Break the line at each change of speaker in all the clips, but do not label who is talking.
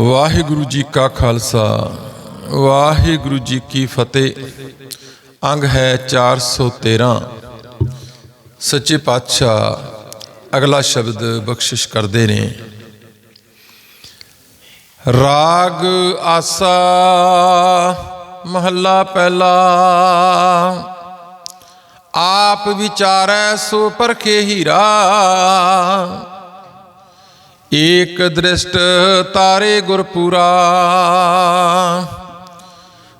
ਵਾਹਿਗੁਰੂ ਜੀ ਕਾ ਖਾਲਸਾ, ਵਾਹਿਗੁਰੂ ਜੀ ਕੀ ਫਤਿਹ। ਅੰਗ ਹੈ 413 ਸੱਚੇ ਪਾਤਸ਼ਾਹ ਅਗਲਾ ਸ਼ਬਦ ਬਖਸ਼ਿਸ਼ ਕਰਦੇ ਨੇ। ਰਾਗ ਆਸਾ, ਮਹੱਲਾ ਪਹਿਲਾ। ਆਪ ਵਿਚਾਰੈ ਸੋ ਪਰਖੇ ਹੀਰਾ। ਏਕ ਦ੍ਰਿਸ਼ਟ ਤਾਰੇ ਗੁਰਪੂਰਾ।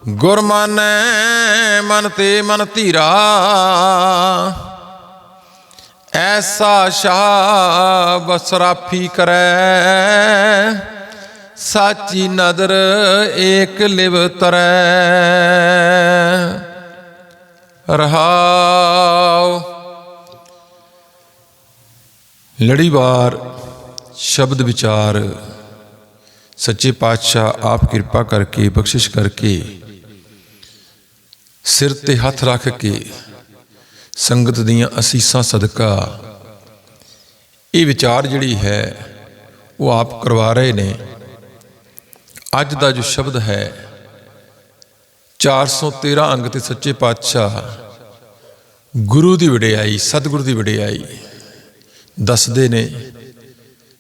ਗੁਰ ਮਨ ਤੇ ਮਨ ਧੀਰਾ। ਐਸਾ ਸ਼ਾਹ ਬਸਰਾਫੀ ਕਰੈ। ਸਾਚੀ ਨਦਰ ਏਕ ਲਿਵ ਤਰੈ। ਰਹਾਉ। ਲੜੀਵਾਰ ਸ਼ਬਦ ਵਿਚਾਰ, ਸੱਚੇ ਪਾਤਸ਼ਾਹ ਆਪ ਕਿਰਪਾ ਕਰਕੇ, ਬਖਸ਼ਿਸ਼ ਕਰਕੇ, ਸਿਰ ਤੇ ਹੱਥ ਰੱਖ ਕੇ ਸੰਗਤ ਦੀਆਂ ਅਸੀਸਾਂ ਸਦਕਾ, ਇਹ ਵਿਚਾਰ ਜਿਹੜੀ ਹੈ, ਉਹ ਆਪ ਕਰਵਾ ਰਹੇ ਨੇ। ਅੱਜ ਦਾ ਜੋ ਸ਼ਬਦ ਹੈ 413 ਅੰਗ ਤੇ ਸੱਚੇ ਪਾਤਸ਼ਾਹ ਗੁਰੂ ਦੀ ਵਡਿਆਈ, ਸਤਿਗੁਰੂ ਦੀ ਵਡਿਆਈ ਦੱਸਦੇ ਨੇ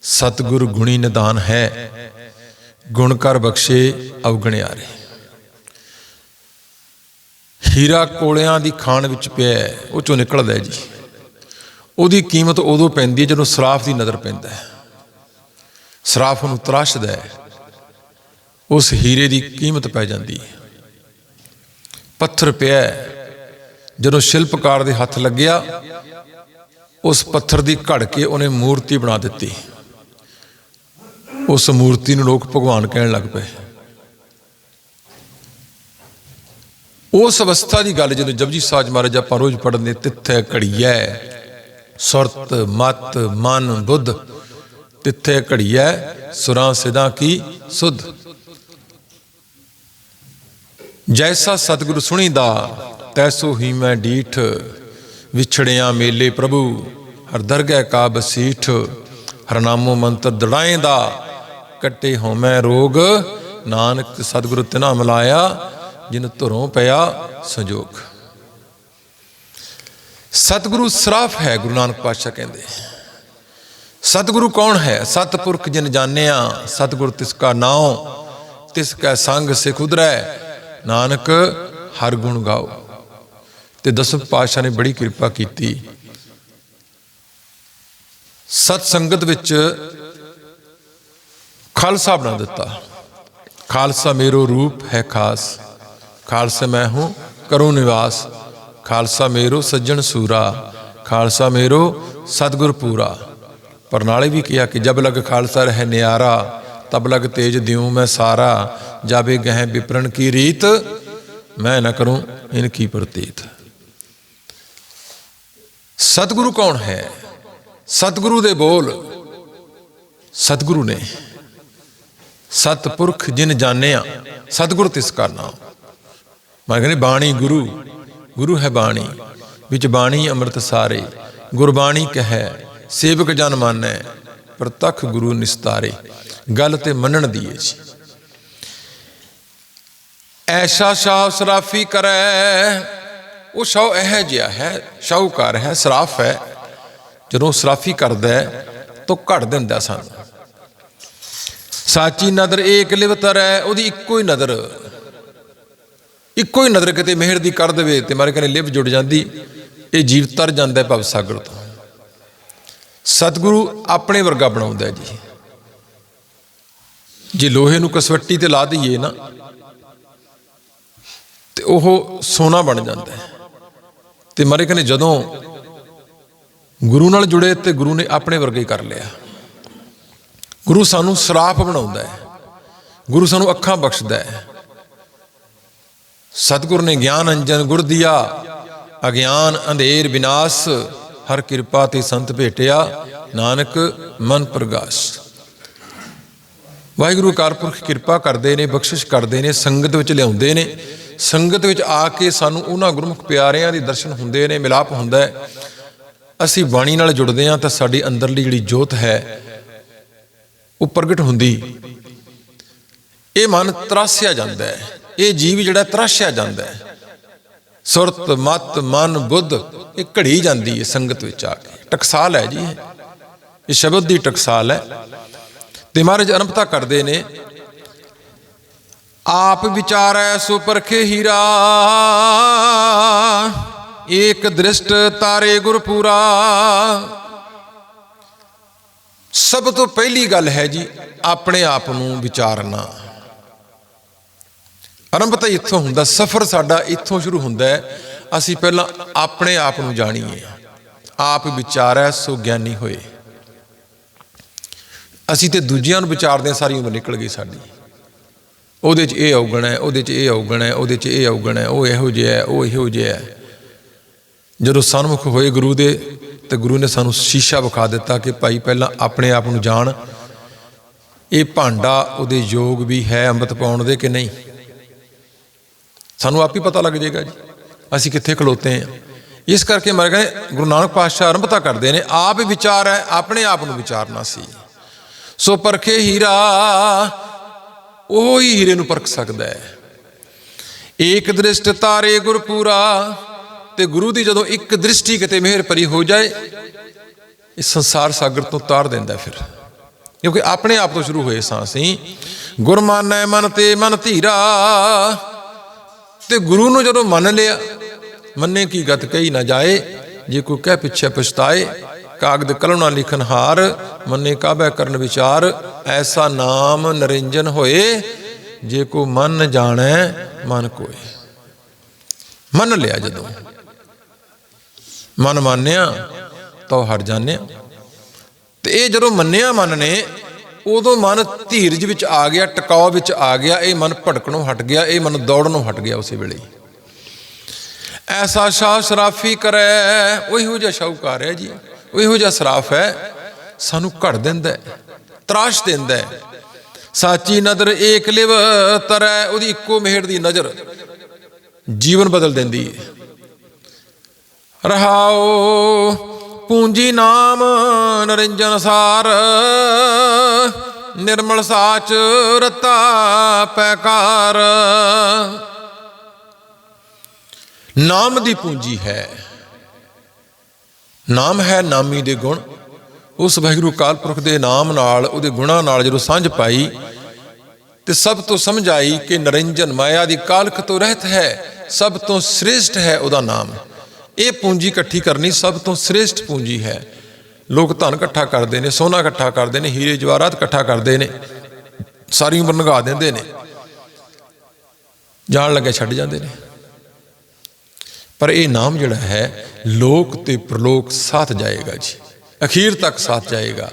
ਸਤਿਗੁਰ ਗੁਣੀ ਨਿਦਾਨ ਹੈ। ਗੁਣ ਕਰ ਬਖਸ਼ੇ ਅਵਗਣਿਆਰੇ। ਹੀਰਾ ਕੋਲਿਆਂ ਦੀ ਖਾਨ ਵਿੱਚ ਪਿਆ ਉਹ ਚੋਂ ਨਿਕਲਦਾ ਜੀ। ਉਹਦੀ ਕੀਮਤ ਉਦੋਂ ਪੈਂਦੀ ਹੈ ਜਦੋਂ ਸਰਾਫ ਦੀ ਨਜ਼ਰ ਪੈਂਦਾ ਹੈ। ਸਰਾਫ ਨੂੰ ਤਰਾਸ਼ਦਾ ਹੈ। ਉਸ ਹੀਰੇ ਦੀ ਕੀਮਤ ਪੈ ਜਾਂਦੀ ਹੈ। ਪੱਥਰ ਪਿਆ ਜਦੋਂ ਸ਼ਿਲਪਕਾਰ ਦੇ ਹੱਥ ਲੱਗਿਆ, ਉਸ ਪੱਥਰ ਦੀ ਘੜ ਕੇ ਉਹਨੇ ਮੂਰਤੀ ਬਣਾ ਦਿੱਤੀ। ਉਸ ਮੂਰਤੀ ਨੂੰ ਲੋਕ ਭਗਵਾਨ ਕਹਿਣ ਲੱਗ ਪਏ। ਉਸ ਅਵਸਥਾ ਦੀ ਗੱਲ ਜਦੋਂ ਜਪਜੀ ਸਾਜ ਮਹਾਰਾਜ ਆਪਾਂ ਰੋਜ਼ ਪੜ੍ਹਦੇ ਤਿੱਥੇ ਘੜੀਐ, ਸੁਰਤ, ਮਤ, ਮਨ, ਬੁੱਧ, ਤਿੱਥੇ ਘੜੀਐ, ਸੁਰਾਂ ਸਿਧਾਂ ਕੀ, ਸੁਧ। ਜੈਸਾ ਸਤਿਗੁਰੂ ਸੁਣੀਦਾ, ਤੈਸੋ ਹੀ ਮੈਂ ਡੀਠ, ਵਿਛੜਿਆ ਮੇਲੇ ਪ੍ਰਭੂ, ਹਰ ਦਰਗਹਿ ਕਾ ਬਸੀਠ ਹਰਨਾਮੋ ਮੰਤਰ ਦੜਾਏ ਦਾ ਕੱਟੇ ਹੋਮੈ ਰੋਗ, ਨਾਨਕ ਸਤਿਗੁਰੂ ਤਿਨਾ ਮਿਲਾਇਆ ਜਿਨ ਧੁਰੋਂ ਪਿਆ ਸੰਜੋਗ। ਸਤਿਗੁਰੂ ਸਰਾਫ ਹੈ, ਗੁਰੂ ਨਾਨਕ ਪਾਤਸ਼ਾਹ ਕਹਿੰਦੇ। ਸਤਿਗੁਰੂ ਕੌਣ ਹੈ? ਸਤਪੁਰਖ ਜਿਨ ਜਾਣਿਆ, ਸਤਿਗੁਰ ਤਿਸ ਕਾ ਨਾਉ, ਤਿਸ ਕੈ ਸੰਗ ਸਿਖ ਉਦਰੈ ਨਾਨਕ ਹਰ ਗੁਣ ਗਾਓ। ਤੇ ਦਸਮ ਪਾਤਸ਼ਾਹ ਨੇ ਬੜੀ ਕਿਰਪਾ ਕੀਤੀ। ਸਤ ਸੰਗਤ ਵਿੱਚ ਖਾਲਸਾ ਬਣਾ ਦਿੱਤਾ। ਖਾਲਸਾ ਮੇਰੋ ਰੂਪ ਹੈ ਖਾਸ। ਖਾਲਸਾ ਮੈਂ ਹੂੰ ਕਰੋ ਨਿਵਾਸ। ਖਾਲਸਾ ਮੇਰੋ ਸੱਜਣ ਸੂਰਾ। ਖਾਲਸਾ ਮੇਰੋ ਸਤਗੁਰ ਪੂਰਾ। ਪਰ ਨਾਲੇ ਵੀ ਕਿਹਾ ਕਿ ਜਬ ਲਗ ਖਾਲਸਾ ਰਹਿ ਨਿਆਰਾ, ਤਬ ਲਗ ਤੇਜ ਦਿਉ ਮੈਂ ਸਾਰਾ। ਜਾਬੇ ਗਹਿ ਵਿਪਰਨ ਕੀ ਰੀਤ, ਮੈਂ ਨਾ ਕਰੂੰ ਇਨ ਕੀ ਪ੍ਰਤੀਤ। ਸਤਿਗੁਰੂ ਕੌਣ ਹੈ? ਸਤਿਗੁਰੂ ਦੇ ਬੋਲ ਸਤਿਗੁਰੂ ਨੇ। ਸਤਪੁਰਖ ਜਿਨ ਜਾਣਿਆ, ਸਤਿਗੁਰ ਤਿਸ ਕਾ ਨਾਮ। ਮੈਂ ਕਹਿੰਦੇ, ਬਾਣੀ ਗੁਰੂ ਗੁਰੂ ਹੈ ਬਾਣੀ, ਵਿੱਚ ਬਾਣੀ ਅੰਮ੍ਰਿਤ ਸਾਰੇ, ਗੁਰਬਾਣੀ ਕਹੈ, ਸੇਵਕ ਜਨ ਮਾਨੈ, ਪ੍ਰਤੱਖ ਗੁਰੂ ਨਿਸਤਾਰੇ, ਗੱਲ ਤੇ ਮੰਨਣ ਦੀ ਹੈ ਜੀ। ਐਸਾ ਸ਼ਾਹ ਸਰਾਫੀ ਕਰੈ, ਉਹ ਸ਼ਾਹ ਇਹ ਜਿਹਾ ਹੈ, ਸ਼ਾਹੂਕਾਰ ਹੈ, ਸਰਾਫ ਹੈ। ਜਦੋਂ ਸਰਾਫੀ ਕਰਦਾ ਹੈ, ਤਾਂ ਘੜ ਦਿੰਦਾ ਸਾਨੂੰ। ਸਾਚੀ ਨਦਰ ਏਕ ਲਿਵਤਰ ਹੈ, ਉਹਦੀ ਇੱਕੋ ਹੀ ਨਦਰ। ਇੱਕੋ ਹੀ ਨਦਰ ਕਿਤੇ ਮਿਹਰ ਦੀ ਕਰ ਦੇਵੇ ਤੇ ਮਾਰੇ ਕਹਿੰਦੇ ਲਿਵ ਜੁੜ ਜਾਂਦੀ, ਇਹ ਜੀਵ ਤਰ ਜਾਂਦਾ ਭਵ ਸਾਗਰ ਤੋਂ। ਸਤਿਗੁਰੂ ਆਪਣੇ ਵਰਗਾ ਬਣਾਉਂਦਾ ਜੀ। ਜੇ ਲੋਹੇ ਨੂੰ ਕਸਵੱਟੀ ਤੇ ਲਾ ਦਈਏ ਨਾ, ਤੇ ਉਹ ਸੋਨਾ ਬਣ ਜਾਂਦਾ ਹੈ। ਤੇ ਮਾਰੇ ਕਹਿੰਦੇ ਜਦੋਂ ਗੁਰੂ ਨਾਲ ਜੁੜੇ ਤੇ ਗੁਰੂ ਨੇ ਆਪਣੇ ਵਰਗਾ ਹੀ ਕਰ ਲਿਆ। ਗੁਰੂ ਸਾਨੂੰ ਸਰਾਫ ਬਣਾਉਂਦਾ ਹੈ। ਗੁਰੂ ਸਾਨੂੰ ਅੱਖਾਂ ਬਖਸ਼ਦਾ ਹੈ। ਸਤਿਗੁਰ ਨੇ ਗਿਆਨ ਅੰਜਨ ਗੁਰ ਦਿਆ, ਅਗਿਆਨ ਅੰਧੇਰ ਵਿਨਾਸ਼, ਹਰ ਕਿਰਪਾ ਤੇ ਸੰਤ ਭੇਟਿਆ, ਨਾਨਕ ਮਨ ਪ੍ਰਗਾਸ। ਵਾਹਿਗੁਰੂ ਅਕਾਲ ਪੁਰਖ ਕਿਰਪਾ ਕਰਦੇ ਨੇ, ਬਖਸ਼ਿਸ਼ ਕਰਦੇ ਨੇ, ਸੰਗਤ ਵਿੱਚ ਲਿਆਉਂਦੇ ਨੇ। ਸੰਗਤ ਵਿੱਚ ਆ ਕੇ ਸਾਨੂੰ ਉਹਨਾਂ ਗੁਰਮੁਖ ਪਿਆਰਿਆਂ ਦੇ ਦਰਸ਼ਨ ਹੁੰਦੇ ਨੇ, ਮਿਲਾਪ ਹੁੰਦਾ ਹੈ। ਅਸੀਂ ਬਾਣੀ ਨਾਲ ਜੁੜਦੇ ਹਾਂ ਤਾਂ ਸਾਡੀ ਅੰਦਰਲੀ ਜਿਹੜੀ ਜੋਤ ਹੈ ਉਹ ਪ੍ਰਗਟ ਹੁੰਦੀ। ਇਹ ਮਨ ਤਰਾਸਿਆ ਜਾਂਦਾ ਹੈ। ਇਹ ਜੀਵ ਜਿਹੜਾ ਤਰਾਸਿਆ ਜਾਂਦਾ ਹੈ। ਸੁਰਤ, ਮਤ, ਮਨ, ਬੁੱਧ, ਇਹ ਘੜੀ ਜਾਂਦੀ ਹੈ ਸੰਗਤ ਵਿੱਚ ਆ ਕੇ। ਟਕਸਾਲ ਹੈ ਜੀ ਇਹ। ਸ਼ਬਦ ਦੀ ਟਕਸਾਲ ਹੈ। ਤੇ ਮਹਾਰਾਜ ਅਨੰਪਤਾ ਕਰਦੇ ਨੇ। ਆਪ ਵਿਚਾਰੈ ਸੁਪਰਖੇ ਹੀਰਾ। ਏਕ ਦ੍ਰਿਸ਼ਟ ਤਾਰੇ ਗੁਰਪੂਰਾ। ਸਭ ਤੋਂ ਪਹਿਲੀ ਗੱਲ ਹੈ ਜੀ ਆਪਣੇ ਆਪ ਨੂੰ ਵਿਚਾਰਨਾ। ਆਰੰਭ ਤਾਂ ਇੱਥੋਂ ਹੁੰਦਾ ਸਫ਼ਰ ਸਾਡਾ ਇੱਥੋਂ ਸ਼ੁਰੂ ਹੁੰਦਾ ਹੈ ਅਸੀਂ ਪਹਿਲਾਂ ਆਪਣੇ ਆਪ ਨੂੰ ਜਾਣੀਏ। ਆਪ ਵਿਚਾਰੈ ਸੋ ਗਿਆਨੀ ਹੋਏ। ਅਸੀਂ ਤੇ ਦੂਜਿਆਂ ਨੂੰ ਵਿਚਾਰਦੇ ਹਾਂ, ਸਾਰੀ ਉਮਰ ਨਿਕਲ ਗਈ ਸਾਡੀ। ਉਹਦੇ 'ਚ ਇਹ ਔਗਣ ਹੈ ਉਹਦੇ 'ਚ ਇਹ ਔਗਣ ਹੈ ਉਹਦੇ 'ਚ ਇਹ ਔਗਣ ਹੈ ਉਹ ਇਹੋ ਜਿਹਾ ਹੈ ਉਹ ਇਹੋ ਜਿਹਾ ਹੈ। ਜਦੋਂ ਸਨਮੁਖ ਹੋਏ ਗੁਰੂ ਦੇ, ਤੇ ਗੁਰੂ ਨੇ ਸਾਨੂੰ ਸ਼ੀਸ਼ਾ ਵਿਖਾ ਦਿੱਤਾ ਕਿ ਭਾਈ ਪਹਿਲਾਂ ਆਪਣੇ ਆਪ ਨੂੰ ਜਾਣ। ਇਹ ਭਾਂਡਾ ਉਹਦੇ ਯੋਗ ਵੀ ਹੈ ਅੰਮ੍ਰਿਤ ਪਾਉਣ ਦੇ ਕਿ ਨਹੀਂ? ਸਾਨੂੰ ਆਪ ਹੀ ਪਤਾ ਲੱਗ ਜਾਏਗਾ ਜੀ। ਅਸੀਂ ਕਿੱਥੇ ਖਲੋਤੇ ਹਾਂ। ਇਸ ਕਰਕੇ ਮੈਂ ਕਹਿੰਦਾ, ਗੁਰੂ ਨਾਨਕ ਪਾਤਸ਼ਾਹ ਆਰੰਭਤਾ ਕਰਦੇ ਨੇ, ਆਪ ਵਿਚਾਰ ਹੈ, ਆਪਣੇ ਆਪ ਨੂੰ ਵਿਚਾਰਨਾ ਸੀ। ਸੋ ਪਰਖੇ ਹੀਰਾ, ਉਹ ਹੀ ਹੀਰੇ ਨੂੰ ਪਰਖ ਸਕਦਾ ਹੈ। ਏਕ ਦ੍ਰਿਸ਼ਟ ਤਾਰੇ ਗੁਰਪੂਰਾ ਤੇ ਗੁਰੂ ਦੀ ਜਦੋਂ ਇੱਕ ਦ੍ਰਿਸ਼ਟੀ ਕਿਤੇ ਮਿਹਰ ਭਰੀ ਹੋ ਜਾਏ, ਇਸ ਸੰਸਾਰ ਸਾਗਰ ਤੋਂ ਤਾਰ ਦਿੰਦਾ ਫਿਰ। ਕਿਉਂਕਿ ਆਪਣੇ ਆਪ ਤੋਂ ਸ਼ੁਰੂ ਹੋਏ ਸਾਂ ਅਸੀਂ। ਗੁਰਮਾਨੈ ਮਨ ਤੇ ਮਨ ਧੀਰਾ, ਤੇ ਗੁਰੂ ਨੂੰ ਜਦੋਂ ਮੰਨ ਲਿਆ, ਮੰਨੇ ਕੀ ਗਤ ਕਹੀ ਨਾ ਜਾਏ, ਜੇ ਕੋਈ ਕਹਿ ਪਿੱਛੇ ਪਛਤਾਏ, ਕਾਗਦ ਕਲਮਣਾ ਲਿਖਨ ਹਾਰ, ਮੰਨੇ ਕਾਬੈ ਕਰਨ ਵਿਚਾਰ, ਐਸਾ ਨਾਮ ਨਰਿੰਜਨ ਹੋਏ, ਜੇ ਕੋ ਮਨ ਜਾਣੈ, ਮਨ ਕੋਏ। ਮੰਨ ਲਿਆ ਜਦੋਂ। ਮਨ ਮੰਨਿਆ, ਤਾਂ ਹਟ ਜਾਂਦੇ ਆ। ਤੇ ਇਹ ਜਦੋਂ ਮੰਨਿਆ ਮਨ ਨੇ, ਉਦੋਂ ਮਨ ਧੀਰਜ ਵਿੱਚ ਆ ਗਿਆ ਟਿਕਾਅ ਵਿੱਚ ਆ ਗਿਆ, ਇਹ ਮਨ ਭਟਕਣੋਂ ਹਟ ਗਿਆ, ਇਹ ਮਨ ਦੌੜਨੋਂ ਹਟ ਗਿਆ ਉਸੇ ਵੇਲੇ ਐਸਾ ਸ਼ਾਹ ਸ਼ਰਾਫੀ ਕਰੈ, ਉਹੋ ਜਿਹਾ ਸ਼ਾਹੂਕਾਰ ਹੈ ਜੀ, ਉਹੋ ਜਿਹਾ ਸ਼ਰਾਫ ਹੈ, ਸਾਨੂੰ ਘੜ ਦਿੰਦਾ ਤਰਾਸ਼ ਦਿੰਦਾ ਹੈ। ਸਾਚੀ ਨਦਰ ਏਕ ਲਿਵ ਤਰੈ, ਉਹਦੀ ਇੱਕੋ ਮਿਹਰ ਦੀ ਨਜ਼ਰ ਜੀਵਨ ਬਦਲ ਦਿੰਦੀ ਹੈ। ਰਹਾਓ। ਪੂੰਜੀ ਨਾਮ ਨਰਿੰਜਨ ਸਾਰ ਨਿਰਮਲ ਸਾਚ ਰਤਾ ਪੈਕਾਰ। ਨਾਮ ਦੀ ਪੂੰਜੀ ਹੈ। ਨਾਮ ਹੈ ਨਾਮੀ ਦੇ ਗੁਣ। ਉਸ ਵਾਹਿਗੁਰੂ ਕਾਲ ਪੁਰਖ ਦੇ ਨਾਮ ਨਾਲ, ਉਹਦੇ ਗੁਣਾਂ ਨਾਲ ਜਦੋਂ ਸਾਂਝ ਪਾਈ, ਤੇ ਸਭ ਤੋਂ ਸਮਝ ਆਈ ਕਿ ਨਰਿੰਜਨ ਮਾਇਆ ਦੀ ਕਾਲਖ ਤੋਂ ਰਹਿਤ ਹੈ, ਸਭ ਤੋਂ ਸ੍ਰੇਸ਼ਟ ਹੈ ਉਹਦਾ ਨਾਮ। ਇਹ ਪੂੰਜੀ ਇਕੱਠੀ ਕਰਨੀ ਸਭ ਤੋਂ ਸ੍ਰੇਸ਼ਟ ਪੂੰਜੀ ਹੈ। ਲੋਕ ਧਨ ਇਕੱਠਾ ਕਰਦੇ ਨੇ, ਸੋਨਾ ਇਕੱਠਾ ਕਰਦੇ ਨੇ, ਹੀਰੇ ਜਵਾਹਰਾਤ ਇਕੱਠਾ ਕਰਦੇ ਨੇ, ਸਾਰੀ ਉਮਰ ਲੰਘਾ ਦਿੰਦੇ ਨੇ। ਜਾਣ ਲੱਗੇ ਛੱਡ ਜਾਂਦੇ ਨੇ। ਪਰ ਇਹ ਨਾਮ ਜਿਹੜਾ ਹੈ, ਲੋਕ ਤੇ ਪ੍ਰਲੋਕ ਸਾਥ ਜਾਏਗਾ ਜੀ। ਅਖੀਰ ਤੱਕ ਸਾਥ ਜਾਏਗਾ।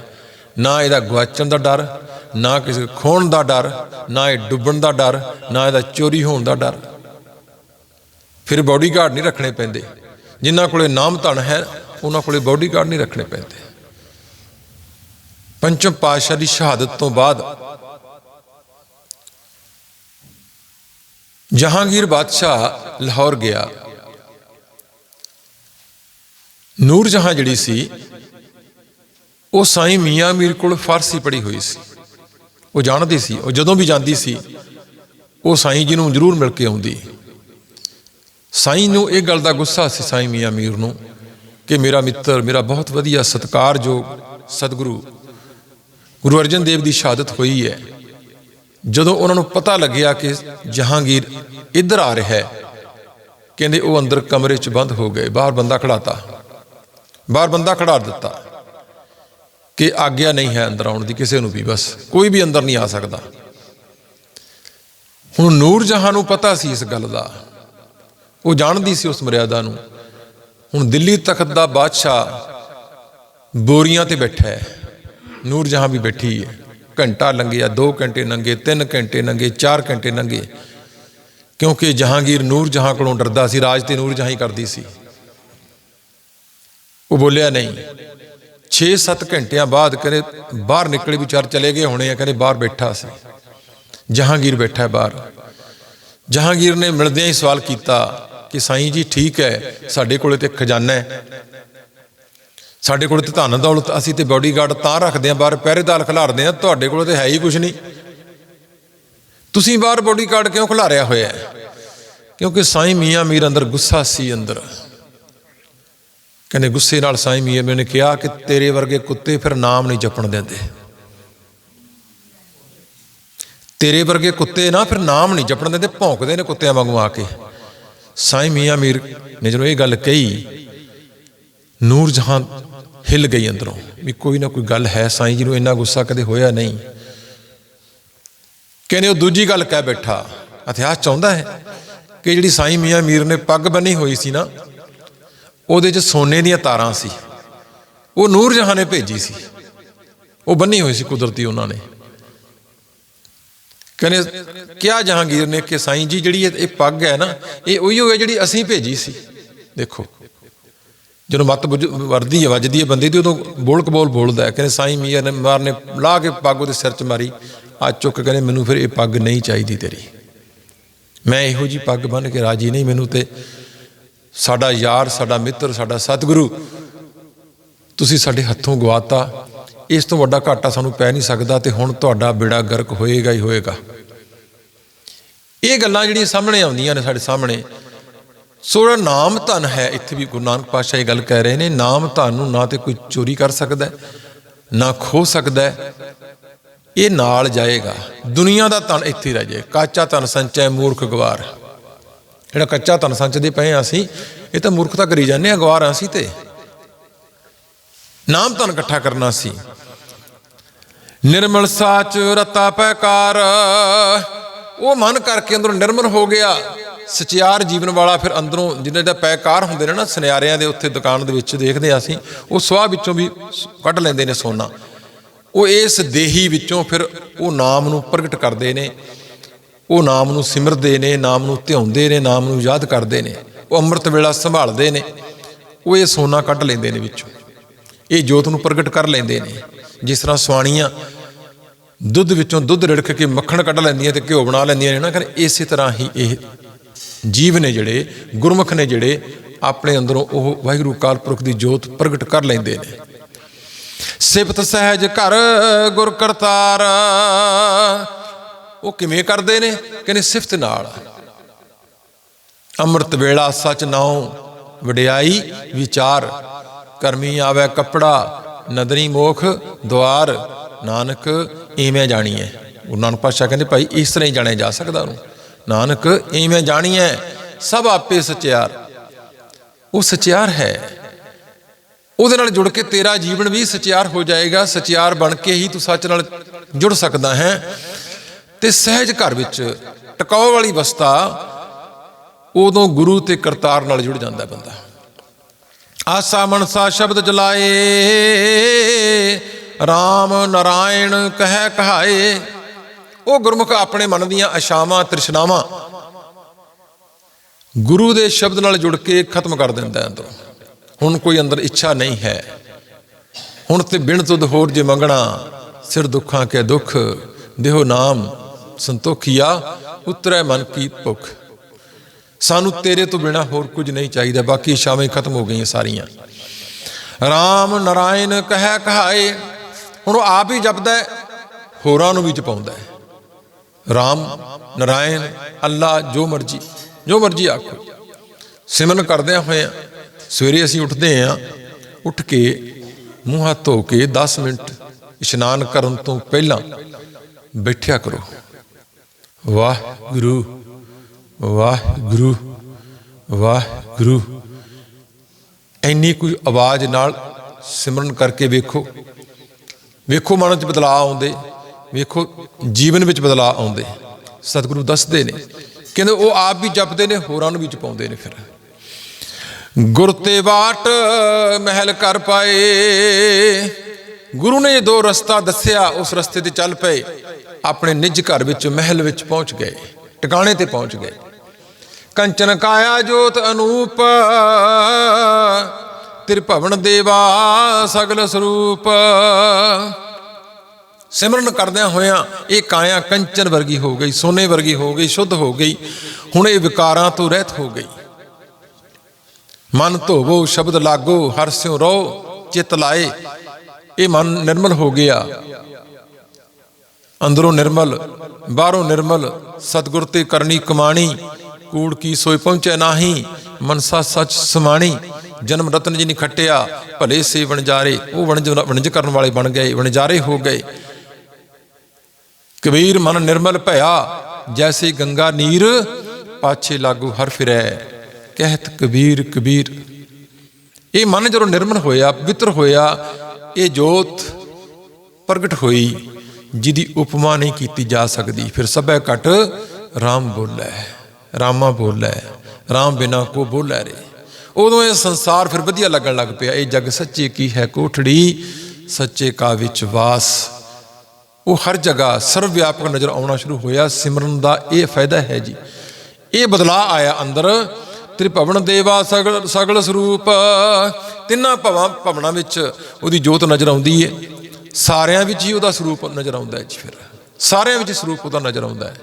ਨਾ ਇਹਦਾ ਗਵਾਚਣ ਦਾ ਡਰ, ਨਾ ਕਿਸੇ ਖੋਣ ਦਾ ਡਰ, ਨਾ ਇਹ ਡੁੱਬਣ ਦਾ ਡਰ, ਨਾ ਇਹਦਾ ਚੋਰੀ ਹੋਣ ਦਾ ਡਰ। ਫਿਰ ਬਾਡੀਗਾਰਡ ਨਹੀਂ ਰੱਖਣੇ ਪੈਂਦੇ। ਜਿਨ੍ਹਾਂ ਕੋਲੇ ਨਾਮ ਧਨ ਹੈ, ਉਹਨਾਂ ਕੋਲੇ ਬਾਡੀਗਾਰਡ ਨਹੀਂ ਰੱਖਣੇ ਪੈਂਦੇ। ਪੰਚਮ ਪਾਤਸ਼ਾਹ ਦੀ ਸ਼ਹਾਦਤ ਤੋਂ ਬਾਅਦ ਜਹਾਂਗੀਰ ਬਾਦਸ਼ਾਹ ਲਾਹੌਰ ਗਿਆ। ਨੂਰ ਜਹਾਂ ਜਿਹੜੀ ਸੀ, ਉਹ ਸਾਈਂ ਮੀਆਂ ਮੀਰ ਕੋਲ ਫਾਰਸੀ ਪੜ੍ਹੀ ਹੋਈ ਸੀ। ਉਹ ਜਾਣਦੀ ਸੀ, ਉਹ ਜਦੋਂ ਵੀ ਜਾਂਦੀ ਸੀ, ਉਹ ਸਾਈਂ ਜੀ ਨੂੰ ਜ਼ਰੂਰ ਮਿਲ ਕੇ ਆਉਂਦੀ। ਸਾਈਂ ਨੂੰ ਇਹ ਗੱਲ ਦਾ ਗੁੱਸਾ ਸੀ ਸਾਈਂ ਮੀਆਂ ਮੀਰ ਨੂੰ ਕਿ ਮੇਰਾ ਮਿੱਤਰ, ਮੇਰਾ ਬਹੁਤ ਵਧੀਆ ਸਤਿਕਾਰਯੋਗ ਸਤਿਗੁਰੂ, ਗੁਰੂ ਅਰਜਨ ਦੇਵ ਦੀ ਸ਼ਹਾਦਤ ਹੋਈ ਹੈ। ਜਦੋਂ ਉਹਨਾਂ ਨੂੰ ਪਤਾ ਲੱਗਿਆ ਕਿ ਜਹਾਂਗੀਰ ਇੱਧਰ ਆ ਰਿਹਾ ਹੈ, ਕਹਿੰਦੇ ਉਹ ਅੰਦਰ ਕਮਰੇ 'ਚ ਬੰਦ ਹੋ ਗਏ, ਬਾਹਰ ਬੰਦਾ ਖੜਾਤਾ। ਬਾਹਰ ਬੰਦਾ ਖੜਾ ਦਿੱਤਾ ਕਿ ਆਗਿਆ ਨਹੀਂ ਹੈ ਅੰਦਰ ਆਉਣ ਦੀ, ਕਿਸੇ ਨੂੰ ਵੀ ਬਸ, ਕੋਈ ਵੀ ਅੰਦਰ ਨਹੀਂ ਆ ਸਕਦਾ। ਹੁਣ ਨੂਰ ਜਹਾਂ ਨੂੰ ਪਤਾ ਸੀ ਇਸ ਗੱਲ ਦਾ ਉਹ ਜਾਣਦੀ ਸੀ ਉਸ ਮਰਿਆਦਾ ਨੂੰ। ਹੁਣ ਦਿੱਲੀ ਤਖਤ ਦਾ ਬਾਦਸ਼ਾਹ ਬੋਰੀਆਂ ਤੇ ਬੈਠਾ ਹੈ। ਨੂਰ ਜਹਾਂ ਵੀ ਬੈਠੀ ਹੈ। ਘੰਟਾ ਲੰਘਿਆ 2 ਘੰਟੇ ਲੰਘੇ 3 ਘੰਟੇ ਲੰਘੇ 4 ਘੰਟੇ ਲੰਘੇ ਕਿਉਂਕਿ ਜਹਾਂਗੀਰ ਨੂਰ ਜਹਾਂ ਕੋਲੋਂ ਡਰਦਾ ਸੀ, ਰਾਜ ਤੇ ਨੂਰ ਜਹਾਂ ਹੀ ਕਰਦੀ ਸੀ। ਉਹ ਬੋਲਿਆ, ਨਹੀਂ 6-7 ਘੰਟਿਆਂ ਬਾਅਦ ਕਹਿੰਦੇ ਬਾਹਰ ਨਿਕਲੇ ਵਿਚਾਰ ਚਲੇ ਗਏ ਹੋਣੇ ਆ ਕਹਿੰਦੇ ਬਾਹਰ ਬੈਠਾ ਸੀ। ਜਹਾਂਗੀਰ ਬੈਠਾ ਬਾਹਰ। ਜਹਾਂਗੀਰ ਨੇ ਮਿਲਦਿਆਂ ਹੀ ਸਵਾਲ ਕੀਤਾ ਕਿ ਸਾਈਂ ਜੀ ਠੀਕ ਹੈ, ਸਾਡੇ ਕੋਲੇ ਤੇ ਖਜ਼ਾਨਾ ਹੈ। ਸਾਡੇ ਕੋਲ ਤੇ ਧਨ ਦੌਲਤ ਅਸੀਂ ਤੇ ਬਾਡੀਗਾਰਡ ਤਾਂ ਰੱਖਦੇ ਆਂ ਬਾਹਰ ਪਹਿਰੇਦਾਰ ਖਿਲਾਰਦੇ ਆਂ ਤੁਹਾਡੇ ਕੋਲ ਤੇ ਹੈ ਹੀ ਕੁਝ ਨਹੀਂ। ਤੁਸੀਂ ਬਾਹਰ ਬਾਡੀਗਾਰਡ ਕਿਉਂ ਖਿਲਾਰਿਆ ਹੋਇਆ ਹੈ? ਕਿਉਂਕਿ ਸਾਈਂ ਮੀਆਂ ਮੀਰ ਅੰਦਰ ਗੁੱਸਾ ਸੀ ਅੰਦਰ। ਕਹਿੰਦੇ ਗੁੱਸੇ ਨਾਲ ਸਾਈਂ ਮੀਆਂ ਮੀਰ ਨੇ ਕਿਹਾ ਕਿ ਤੇਰੇ ਵਰਗੇ ਕੁੱਤੇ ਫਿਰ ਨਾਮ ਨਹੀਂ ਜਪਣ ਦਿੰਦੇ। ਤੇਰੇ ਵਰਗੇ ਕੁੱਤੇ ਨਾ ਫਿਰ ਨਾਮ ਨਹੀਂ ਜਪਣ ਦਿੰਦੇ, ਭੌਂਕਦੇ ਨੇ ਕੁੱਤਿਆਂ ਵਾਂਗੂ ਆ ਕੇ। ਸਾਈਂ ਮੀਆਂ ਮੀਰ ਨੇ ਜਦੋਂ ਇਹ ਗੱਲ ਕਹੀ, ਨੂਰ ਜਹਾਂ ਹਿੱਲ ਗਈ ਅੰਦਰੋਂ। ਵੀ ਕੋਈ ਨਾ ਕੋਈ ਗੱਲ ਹੈ ਸਾਈਂ ਜੀ ਨੂੰ ਇੰਨਾ ਗੁੱਸਾ ਕਦੇ ਹੋਇਆ ਨਹੀਂ। ਕਹਿੰਦੇ ਉਹ ਦੂਜੀ ਗੱਲ ਕਹਿ ਬੈਠਾ। ਇਤਿਹਾਸ ਚਾਹੁੰਦਾ ਹੈ ਕਿ ਜਿਹੜੀ ਸਾਈਂ ਮੀਆਂ ਮੀਰ ਨੇ ਪੱਗ ਬੰਨੀ ਹੋਈ ਸੀ ਨਾ, ਉਹਦੇ 'ਚ ਸੋਨੇ ਦੀਆਂ ਤਾਰਾਂ ਸੀ। ਉਹ ਨੂਰ ਜਹਾਂ ਨੇ ਭੇਜੀ ਸੀ। ਉਹ ਬੰਨੀ ਹੋਈ ਸੀ ਕੁਦਰਤੀ ਉਹਨਾਂ ਨੇ। ਕਹਿੰਦੇ ਕਿਹਾ ਜਹਾਂਗੀਰ ਨੇ ਕਿ ਸਾਈਂ ਜੀ, ਜਿਹੜੀ ਇਹ ਪੱਗ ਹੈ ਨਾ, ਇਹ ਉਹੀ ਹੋਇਆ ਜਿਹੜੀ ਅਸੀਂ ਭੇਜੀ ਸੀ। ਦੇਖੋ, ਜਦੋਂ ਮੱਤ ਬੁਝ- ਵਰਦੀ ਹੈ, ਵੱਜਦੀ ਹੈ ਬੰਦੇ ਦੀ, ਉਦੋਂ ਬੋਲ ਕਬੋਲ ਬੋਲਦਾ ਹੈ। ਕਹਿੰਦੇ, ਸਾਈਂ ਮੀਆਂ ਨੇ ਮਾਰ ਨੇ ਲਾ ਕੇ ਪੱਗ ਉਹਦੇ ਸਿਰ 'ਚ ਮਾਰੀ। ਆ ਚੁੱਕ ਕਹਿੰਦੇ, ਮੈਨੂੰ ਫਿਰ ਇਹ ਪੱਗ ਨਹੀਂ ਚਾਹੀਦੀ ਤੇਰੀ। ਮੈਂ ਇਹੋ ਜੀ ਪੱਗ ਬੰਨ ਕੇ ਰਾਜੀ ਨਹੀਂ। ਮੈਨੂੰ ਤੇ ਸਾਡਾ ਯਾਰ, ਸਾਡਾ ਮਿੱਤਰ, ਸਾਡਾ ਸਤਿਗੁਰੂ, ਤੁਸੀਂ ਸਾਡੇ ਹੱਥੋਂ ਗਵਾਤਾ। ਇਸ ਤੋਂ ਵੱਡਾ ਘਾਟਾ ਸਾਨੂੰ ਪੈ ਨਹੀਂ ਸਕਦਾ ਤੇ ਹੁਣ ਤੁਹਾਡਾ ਬੇੜਾ ਗਰਕ ਹੋਏਗਾ ਹੀ ਹੋਏਗਾ। ਇਹ ਗੱਲਾਂ ਜਿਹੜੀਆਂ ਸਾਹਮਣੇ ਆਉਂਦੀਆਂ ਨੇ ਸਾਡੇ ਸਾਹਮਣੇ ਸੋ ਜਿਹੜਾ ਨਾਮ ਧਨ ਹੈ, ਇੱਥੇ ਵੀ ਗੁਰੂ ਨਾਨਕ ਪਾਤਸ਼ਾਹ ਇਹ ਗੱਲ ਕਹਿ ਰਹੇ ਨੇ, ਨਾਮ ਧਨ ਨੂੰ ਨਾ ਤੇ ਕੋਈ ਚੋਰੀ ਕਰ ਸਕਦਾ ਨਾ ਖੋ ਸਕਦਾ ਇਹ ਨਾਲ ਜਾਏਗਾ। ਦੁਨੀਆ ਦਾ ਧਨ ਇੱਥੇ ਰਹਿ ਜਾਏ। ਕਾਚਾ ਧਨ ਸੰਚੈ ਮੂਰਖ ਗਵਾਰ। ਜਿਹੜਾ ਕੱਚਾ ਧਨ ਸੰਚਦੇ ਪਏ ਹਾਂ ਅਸੀਂ, ਇਹ ਤਾਂ ਮੂਰਖਤਾ ਕਰੀ ਜਾਂਦੇ ਆ ਗਵਾਰ ਹਾਂ ਅਸੀਂ ਤੇ। ਨਾਮ ਧਨ ਇਕੱਠਾ ਕਰਨਾ ਸੀ। ਨਿਰਮਲ ਸਾਚ ਰਤਾ ਪੈਕਾਰ। ਉਹ ਮਨ ਕਰਕੇ ਅੰਦਰੋਂ ਨਿਰਮਲ ਹੋ ਗਿਆ। ਸਚਿਆਰ ਜੀਵਨ ਵਾਲਾ ਫਿਰ ਅੰਦਰੋਂ ਜਿਹਨੇ ਦਾ ਪੈਕਾਰ ਹੁੰਦੇ ਨੇ ਨਾ, ਸੁਨਿਆਰਿਆਂ ਦੇ ਉੱਥੇ ਦੁਕਾਨ ਦੇ ਵਿੱਚ ਦੇਖਦੇ ਆ ਅਸੀਂ, ਉਹ ਸਵਾਹ ਵਿੱਚੋਂ ਵੀ ਕੱਢ ਲੈਂਦੇ ਨੇ ਸੋਨਾ। ਉਹ ਇਸ ਦੇਹੀ ਵਿੱਚੋਂ ਫਿਰ ਉਹ ਨਾਮ ਨੂੰ ਪ੍ਰਗਟ ਕਰਦੇ ਨੇ। ਉਹ ਨਾਮ ਨੂੰ ਸਿਮਰਦੇ ਨੇ, ਨਾਮ ਨੂੰ ਧਿਆਉਂਦੇ ਨੇ, ਨਾਮ ਨੂੰ ਯਾਦ ਕਰਦੇ ਨੇ। ਉਹ ਅੰਮ੍ਰਿਤ ਵੇਲਾ ਸੰਭਾਲਦੇ ਨੇ। ਉਹ ਇਹ ਸੋਨਾ ਕੱਢ ਲੈਂਦੇ ਨੇ ਵਿੱਚੋਂ। ਇਹ ਜੋਤ ਨੂੰ ਪ੍ਰਗਟ ਕਰ ਲੈਂਦੇ ਨੇ। ਜਿਸ ਤਰ੍ਹਾਂ ਸਵਾਣੀਆਂ ਦੁੱਧ ਵਿੱਚੋਂ ਦੁੱਧ ਰਿੜਕ ਕੇ ਮੱਖਣ ਕੱਢ ਲੈਂਦੀਆਂ ਤੇ ਘਿਓ ਬਣਾ ਲੈਂਦੀਆਂ ਨੇ ਨਾ ਕਰ ਇਸੇ ਤਰ੍ਹਾਂ ਹੀ ਇਹ ਜੀਵ ਨੇ ਜਿਹੜੇ, ਗੁਰਮੁਖ ਨੇ ਜਿਹੜੇ, ਆਪਣੇ ਅੰਦਰੋਂ ਉਹ ਵਾਹਿਗੁਰੂ ਕਾਲ ਪੁਰਖ ਦੀ ਜੋਤ ਪ੍ਰਗਟ ਕਰ ਲੈਂਦੇ ਨੇ। ਸਿਫਤ ਸਹਿਜ ਘਰ, ਗੁਰ ਕਰਤਾਰ। ਉਹ ਕਿਵੇਂ ਕਰਦੇ ਨੇ? ਕਹਿੰਦੇ ਸਿਫਤ ਨਾਲ। ਅੰਮ੍ਰਿਤ ਵੇਲਾ ਸਚ ਨਾਉ, ਵਡਿਆਈ ਵਿਚਾਰ। ਕਰਮੀ ਆਵੇ ਕੱਪੜਾ, ਨਦਰੀ ਮੋਖ, ਦਵਾਰ, ਨਾਨਕ ਈਵੇਂ ਜਾਣੀਐ। ਗੁਰੂ ਨਾਨਕ ਪਾਤਸ਼ਾਹ ਕਹਿੰਦੇ, ਭਾਈ, ਇਸ ਤਰ੍ਹਾਂ ਹੀ ਜਾਣਿਆ ਜਾ ਸਕਦਾ ਉਹਨੂੰ। ਨਾਨਕ ਈਵੇਂ ਜਾਣੀਐ, ਸਭ ਆਪੇ ਸਚਿਆਰ। ਉਹ ਸਚਿਆਰ ਹੈ। ਉਹਦੇ ਨਾਲ ਜੁੜ ਕੇ ਤੇਰਾ ਜੀਵਨ ਵੀ ਸਚਿਆਰ ਹੋ ਜਾਏਗਾ। ਸਚਿਆਰ ਬਣ ਕੇ ਹੀ ਤੂੰ ਸੱਚ ਨਾਲ ਜੁੜ ਸਕਦਾ ਹੈ। ਤੇ ਸਹਿਜ ਘਰ ਵਿੱਚ ਟਿਕਾਉ ਵਾਲੀ ਅਵਸਥਾ, ਉਦੋਂ ਗੁਰੂ ਤੇ ਕਰਤਾਰ ਨਾਲ ਜੁੜ ਜਾਂਦਾ ਬੰਦਾ। ਆਸਾ ਮਨਸਾ ਸ਼ਬਦ ਜਲਾਏ RAM ਨਰਾਇਣ ਕਹਿ ਕਹਾਏ। ਉਹ ਗੁਰਮੁਖ ਆਪਣੇ ਮਨ ਦੀਆਂ ਆਸ਼ਾਵਾਂ ਤ੍ਰਿਸ਼ਨਾਵਾਂ ਗੁਰੂ ਦੇ ਸ਼ਬਦ ਨਾਲ ਜੁੜ ਕੇ ਖਤਮ ਕਰ ਦਿੰਦਾ ਹੈ ਅੰਦਰੋਂ। ਹੁਣ ਕੋਈ ਅੰਦਰ ਇੱਛਾ ਨਹੀਂ ਹੈ। ਹੁਣ ਤੇ ਬਿਨ ਤੁਧ ਹੋਰ ਜੇ ਮੰਗਣਾ, ਸਿਰ ਦੁੱਖਾਂ ਕੇ ਦੁੱਖ, ਦੇਹੋ ਨਾਮ ਸੰਤੋਖੀਆ, ਉਤਰੈ ਮਨ ਕੀ ਭੁੱਖ। ਸਾਨੂੰ ਤੇਰੇ ਤੋਂ ਬਿਨਾ ਹੋਰ ਕੁਝ ਨਹੀਂ ਚਾਹੀਦਾ, ਬਾਕੀ ਇੱਛਾਵਾਂ ਖਤਮ ਹੋ ਗਈਆਂ ਸਾਰੀਆਂ। RAM ਨਰਾਇਣ ਕਹਿ ਕਹਾਏ, ਹੁਣ ਉਹ ਆਪ ਹੀ ਜਪਦਾ ਹੈ, ਹੋਰਾਂ ਨੂੰ ਵੀ ਜਪਾਉਂਦਾ ਹੈ। RAM ਨਰਾਇਣ, ਅੱਲਾ ਜੋ ਮਰਜ਼ੀ ਜੋ ਮਰਜ਼ੀ ਆਖੋ। ਸਿਮਰਨ ਕਰਦਿਆਂ ਹੋਏ ਆ ਸਵੇਰੇ ਅਸੀਂ ਉੱਠਦੇ ਆ ਉੱਠ ਕੇ ਮੂੰਹ ਹੱਥ ਧੋ ਕੇ 10 ਮਿੰਟ ਇਸ਼ਨਾਨ ਕਰਨ ਤੋਂ ਪਹਿਲਾਂ ਬੈਠਿਆ ਕਰੋ। ਵਾਹਿਗੁਰੂ। ਵਾਹਿਗੁਰੂ ਵਾਹਿਗੁਰੂ। ਇੰਨੀ ਕੋਈ ਆਵਾਜ਼ ਨਾਲ ਸਿਮਰਨ ਕਰਕੇ ਵੇਖੋ। ਵੇਖੋ ਮਨ 'ਚ ਬਦਲਾਅ ਆਉਂਦੇ, ਵੇਖੋ ਜੀਵਨ ਵਿੱਚ ਬਦਲਾਅ ਆਉਂਦੇ। ਸਤਿਗੁਰੂ ਦੱਸਦੇ ਨੇ, ਕਹਿੰਦੇ ਉਹ ਆਪ ਵੀ ਜਪਦੇ ਨੇ, ਹੋਰਾਂ ਨੂੰ ਵੀ ਜਪਾਉਂਦੇ ਨੇ ਫਿਰ। ਗੁਰ ਤੇ ਬਾਟ ਮਹਿਲ ਕਰ ਪਾਏ। ਗੁਰੂ ਨੇ ਇਹ ਦੋ ਰਸਤਾ ਦੱਸਿਆ, ਉਸ ਰਸਤੇ ਤੇ ਚੱਲ ਪਏ। ਆਪਣੇ ਨਿੱਜ ਘਰ ਵਿੱਚ ਮਹਿਲ ਵਿੱਚ ਪਹੁੰਚ ਗਏ, ਟਿਕਾਣੇ ਤੇ ਪਹੁੰਚ ਗਏ। ਕੰਚਨ ਕਾਇਆ ਜੋਤ ਅਨੂਪ, ਤ੍ਰਿਭਵਨ ਦੇਵਾ ਸਗਲ ਸਰੂਪ। ਸਿਮਰਨ ਕਰਦਿਆਂ ਹੋਇਆਂ ਇਹ ਕਾਇਆ ਕੰਚਨ ਵਰਗੀ ਹੋ ਗਈ, ਸੋਨੇ ਵਰਗੀ ਹੋ ਗਈ, ਸ਼ੁੱਧ ਹੋ ਗਈ। ਹੁਣ ਇਹ ਵਿਕਾਰਾਂ ਤੋਂ ਰਹਿਤ ਹੋ ਗਈ। ਮਨ ਧੋਵੋ, ਸ਼ਬਦ ਲਾਗੋ, ਹਰ ਸਿਉ ਰੋ, ਚਿਤ ਲਾਏ। ਇਹ ਮਨ ਨਿਰਮਲ ਹੋ ਗਿਆ। ਅੰਦਰੋਂ ਨਿਰਮਲ, ਬਾਹਰੋਂ ਨਿਰਮਲ, ਸਤਿਗੁਰ ਤੇ ਕਰਨੀ ਕਮਾਣੀ। ਕੂੜ ਕੀ ਸੋਈ ਪਹੁੰਚੈ ਨਾਹੀ, ਮਨਸਾ ਸੱਚ ਸਮਾਣੀ, ਜਨਮ ਰਤਨ ਜੀ ਨੇ ਖੱਟਿਆ, ਭਲੇ ਸੇ ਵਣਜਾਰੇ, ਉਹ ਵਣਜ ਵਣਜ ਕਰਨ ਵਾਲੇ ਬਣ ਗਏ, ਵਣਜਾਰੇ ਹੋ ਗਏ। ਕਬੀਰ ਮਨ ਨਿਰਮਲ ਭਇਆ, ਜੈਸੇ ਗੰਗਾ ਨੀਰ, ਪਾਛੇ ਲਾਗੂ ਹਰ ਫਿਰੈ। ਕਹਿਤ ਕਬੀਰ ਕਬੀਰ। ਇਹ ਮਨ ਜਦੋਂ ਨਿਰਮਲ ਹੋਇਆ, ਪਵਿੱਤਰ ਹੋਇਆ, ਇਹ ਜੋਤ ਪ੍ਰਗਟ ਹੋਈ ਜਿਹਦੀ ਉਪਮਾ ਨਹੀਂ ਕੀਤੀ ਜਾ ਸਕਦੀ, ਫਿਰ ਸਭੈ ਘਟ RAM ਬੋਲੇ। ਰਾਮਾ ਬੋਲੇ ਰਾਮ ਬਿਨਾ ਕੋ ਬੋਲੇ ਰੇ। ਉਦੋਂ ਇਹ ਸੰਸਾਰ ਫਿਰ ਵਧੀਆ ਲੱਗਣ ਲੱਗ ਪਿਆ। ਇਹ ਜਗ ਸੱਚੇ ਕੀ ਹੈ ਕੋਠੜੀ? ਸੱਚੇ ਕਾ ਵਿੱਚ ਵਾਸ। ਉਹ ਹਰ ਜਗ੍ਹਾ ਸਰਵ ਵਿਆਪਕ ਨਜ਼ਰ ਆਉਣਾ ਸ਼ੁਰੂ ਹੋਇਆ। ਸਿਮਰਨ ਦਾ ਇਹ ਫਾਇਦਾ ਹੈ ਜੀ। ਇਹ ਬਦਲਾਅ ਆਇਆ ਅੰਦਰ। ਤ੍ਰਿਭਵਨ ਦੇਵਾ ਸਗਲ ਸਗਲ ਸਰੂਪ। ਤਿੰਨਾਂ ਭਵਾਂ, ਭਵਨਾਂ ਵਿੱਚ ਉਹਦੀ ਜੋਤ ਨਜ਼ਰ ਆਉਂਦੀ ਹੈ ਸਾਰਿਆਂ ਵਿੱਚ ਹੀ ਉਹਦਾ ਸਰੂਪ ਨਜ਼ਰ ਆਉਂਦਾ ਹੈ ਜੀ ਫਿਰ। ਸਾਰਿਆਂ ਵਿੱਚ ਸਰੂਪ ਉਹਦਾ ਨਜ਼ਰ ਆਉਂਦਾ ਹੈ।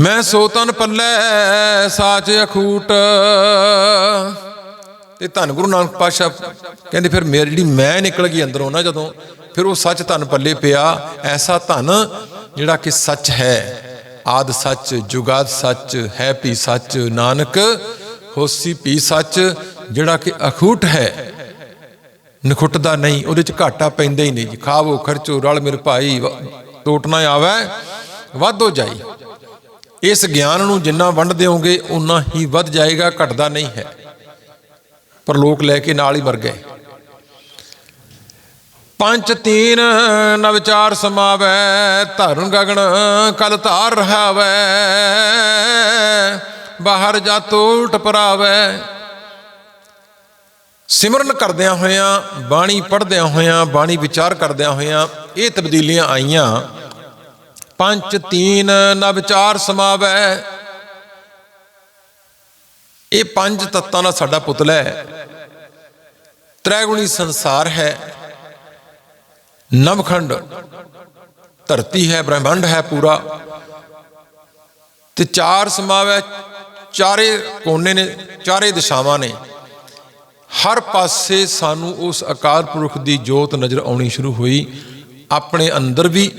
ਮੈਂ ਸੋ ਤਨ ਪੱਲੇ ਸਾਚ ਅਖੂਟ। ਤੇ ਧੰਨ ਗੁਰੂ ਨਾਨਕ ਪਾਤਸ਼ਾਹ ਕਹਿੰਦੇ ਫਿਰ ਮੇਰੀ ਜਿਹੜੀ ਮੈਂ ਨਿਕਲ ਗਈ ਅੰਦਰੋਂ ਨਾ ਜਦੋਂ, ਫਿਰ ਉਹ ਸੱਚ ਧਨ ਪੱਲੇ ਪਿਆ, ਐਸਾ ਧਨ ਜਿਹੜਾ ਕਿ ਸੱਚ ਹੈ। ਆਦ ਸੱਚ, ਜੁਗਾਦ ਸੱਚ, ਹੈ ਪੀ ਸੱਚ, ਨਾਨਕ, ਹੋਸੀ ਪੀ ਸੱਚ, ਜਿਹੜਾ ਕਿ ਅਖੂਟ ਹੈ। ਨਖੁੱਟਦਾ ਨਹੀਂ, ਉਹਦੇ ਚ ਘਾਟਾ ਪੈਂਦਾ ਹੀ ਨਹੀਂ। ਖਾਵੋ, ਖਰਚੋ, ਰਲ ਮੇਰੇ ਭਾਈ, ਵ- ਟੋਟ ਨਾ ਆਵੇ, ਵਾਧੋ ਜਾਈ। ਇਸ ਗਿਆਨ ਨੂੰ ਜਿੰਨਾ ਵੰਡ ਦਿਓਗੇ ਉਨਾ ਹੀ ਵੱਧ ਜਾਏਗਾ, ਘਟਦਾ ਨਹੀਂ ਹੈ। ਪਰ ਲੋਕ ਲੈ ਕੇ ਨਾਲ ਹੀ ਮਰ ਗਏ। ਪੰਜ ਤੀਨ ਨ ਵਿਚਾਰ ਸਮਾਵੈ ਧਰਨ ਗਗਨ ਕਲ ਧਾਰ ਰਹਾਵੈ, ਬਾਹਰ ਜਾਤੋ ਉਲਟ ਪਰਾਵੈ। ਸਿਮਰਨ ਕਰਦਿਆਂ ਹੋਇਆਂ, ਬਾਣੀ ਪੜ੍ਹਦਿਆਂ ਹੋਇਆਂ, ਬਾਣੀ ਵਿਚਾਰ ਕਰਦਿਆਂ ਹੋਇਆਂ, ਇਹ ਤਬਦੀਲੀਆਂ ਆਈਆਂ। ਪੰਜ ਤੀਨ ਨ ਵਿਚਾਰ ਸਮਾਵੈ। ਇਹ ਪੰਜ ਤੱਤਾਂ ਦਾ ਸਾਡਾ ਪੁਤਲਾ ਹੈ। ਤ੍ਰੈਗੁਣੀ ਸੰਸਾਰ ਹੈ। ਨਵਖੰਡ ਧਰਤੀ ਹੈ, ਬ੍ਰਹਿਮੰਡ ਹੈ ਪੂਰਾ। ਤੇ ਚਾਰ ਸਮਾਵੈ, ਚਾਰੇ ਕੋਨੇ ਨੇ, ਚਾਰੇ ਦਿਸ਼ਾਵਾਂ ਨੇ। ਹਰ ਪਾਸੇ ਸਾਨੂੰ ਉਸ ਅਕਾਲ ਪੁਰਖ ਦੀ ਜੋਤ ਨਜ਼ਰ ਆਉਣੀ ਸ਼ੁਰੂ ਹੋਈ। ਆਪਣੇ ਅੰਦਰ ਵੀ,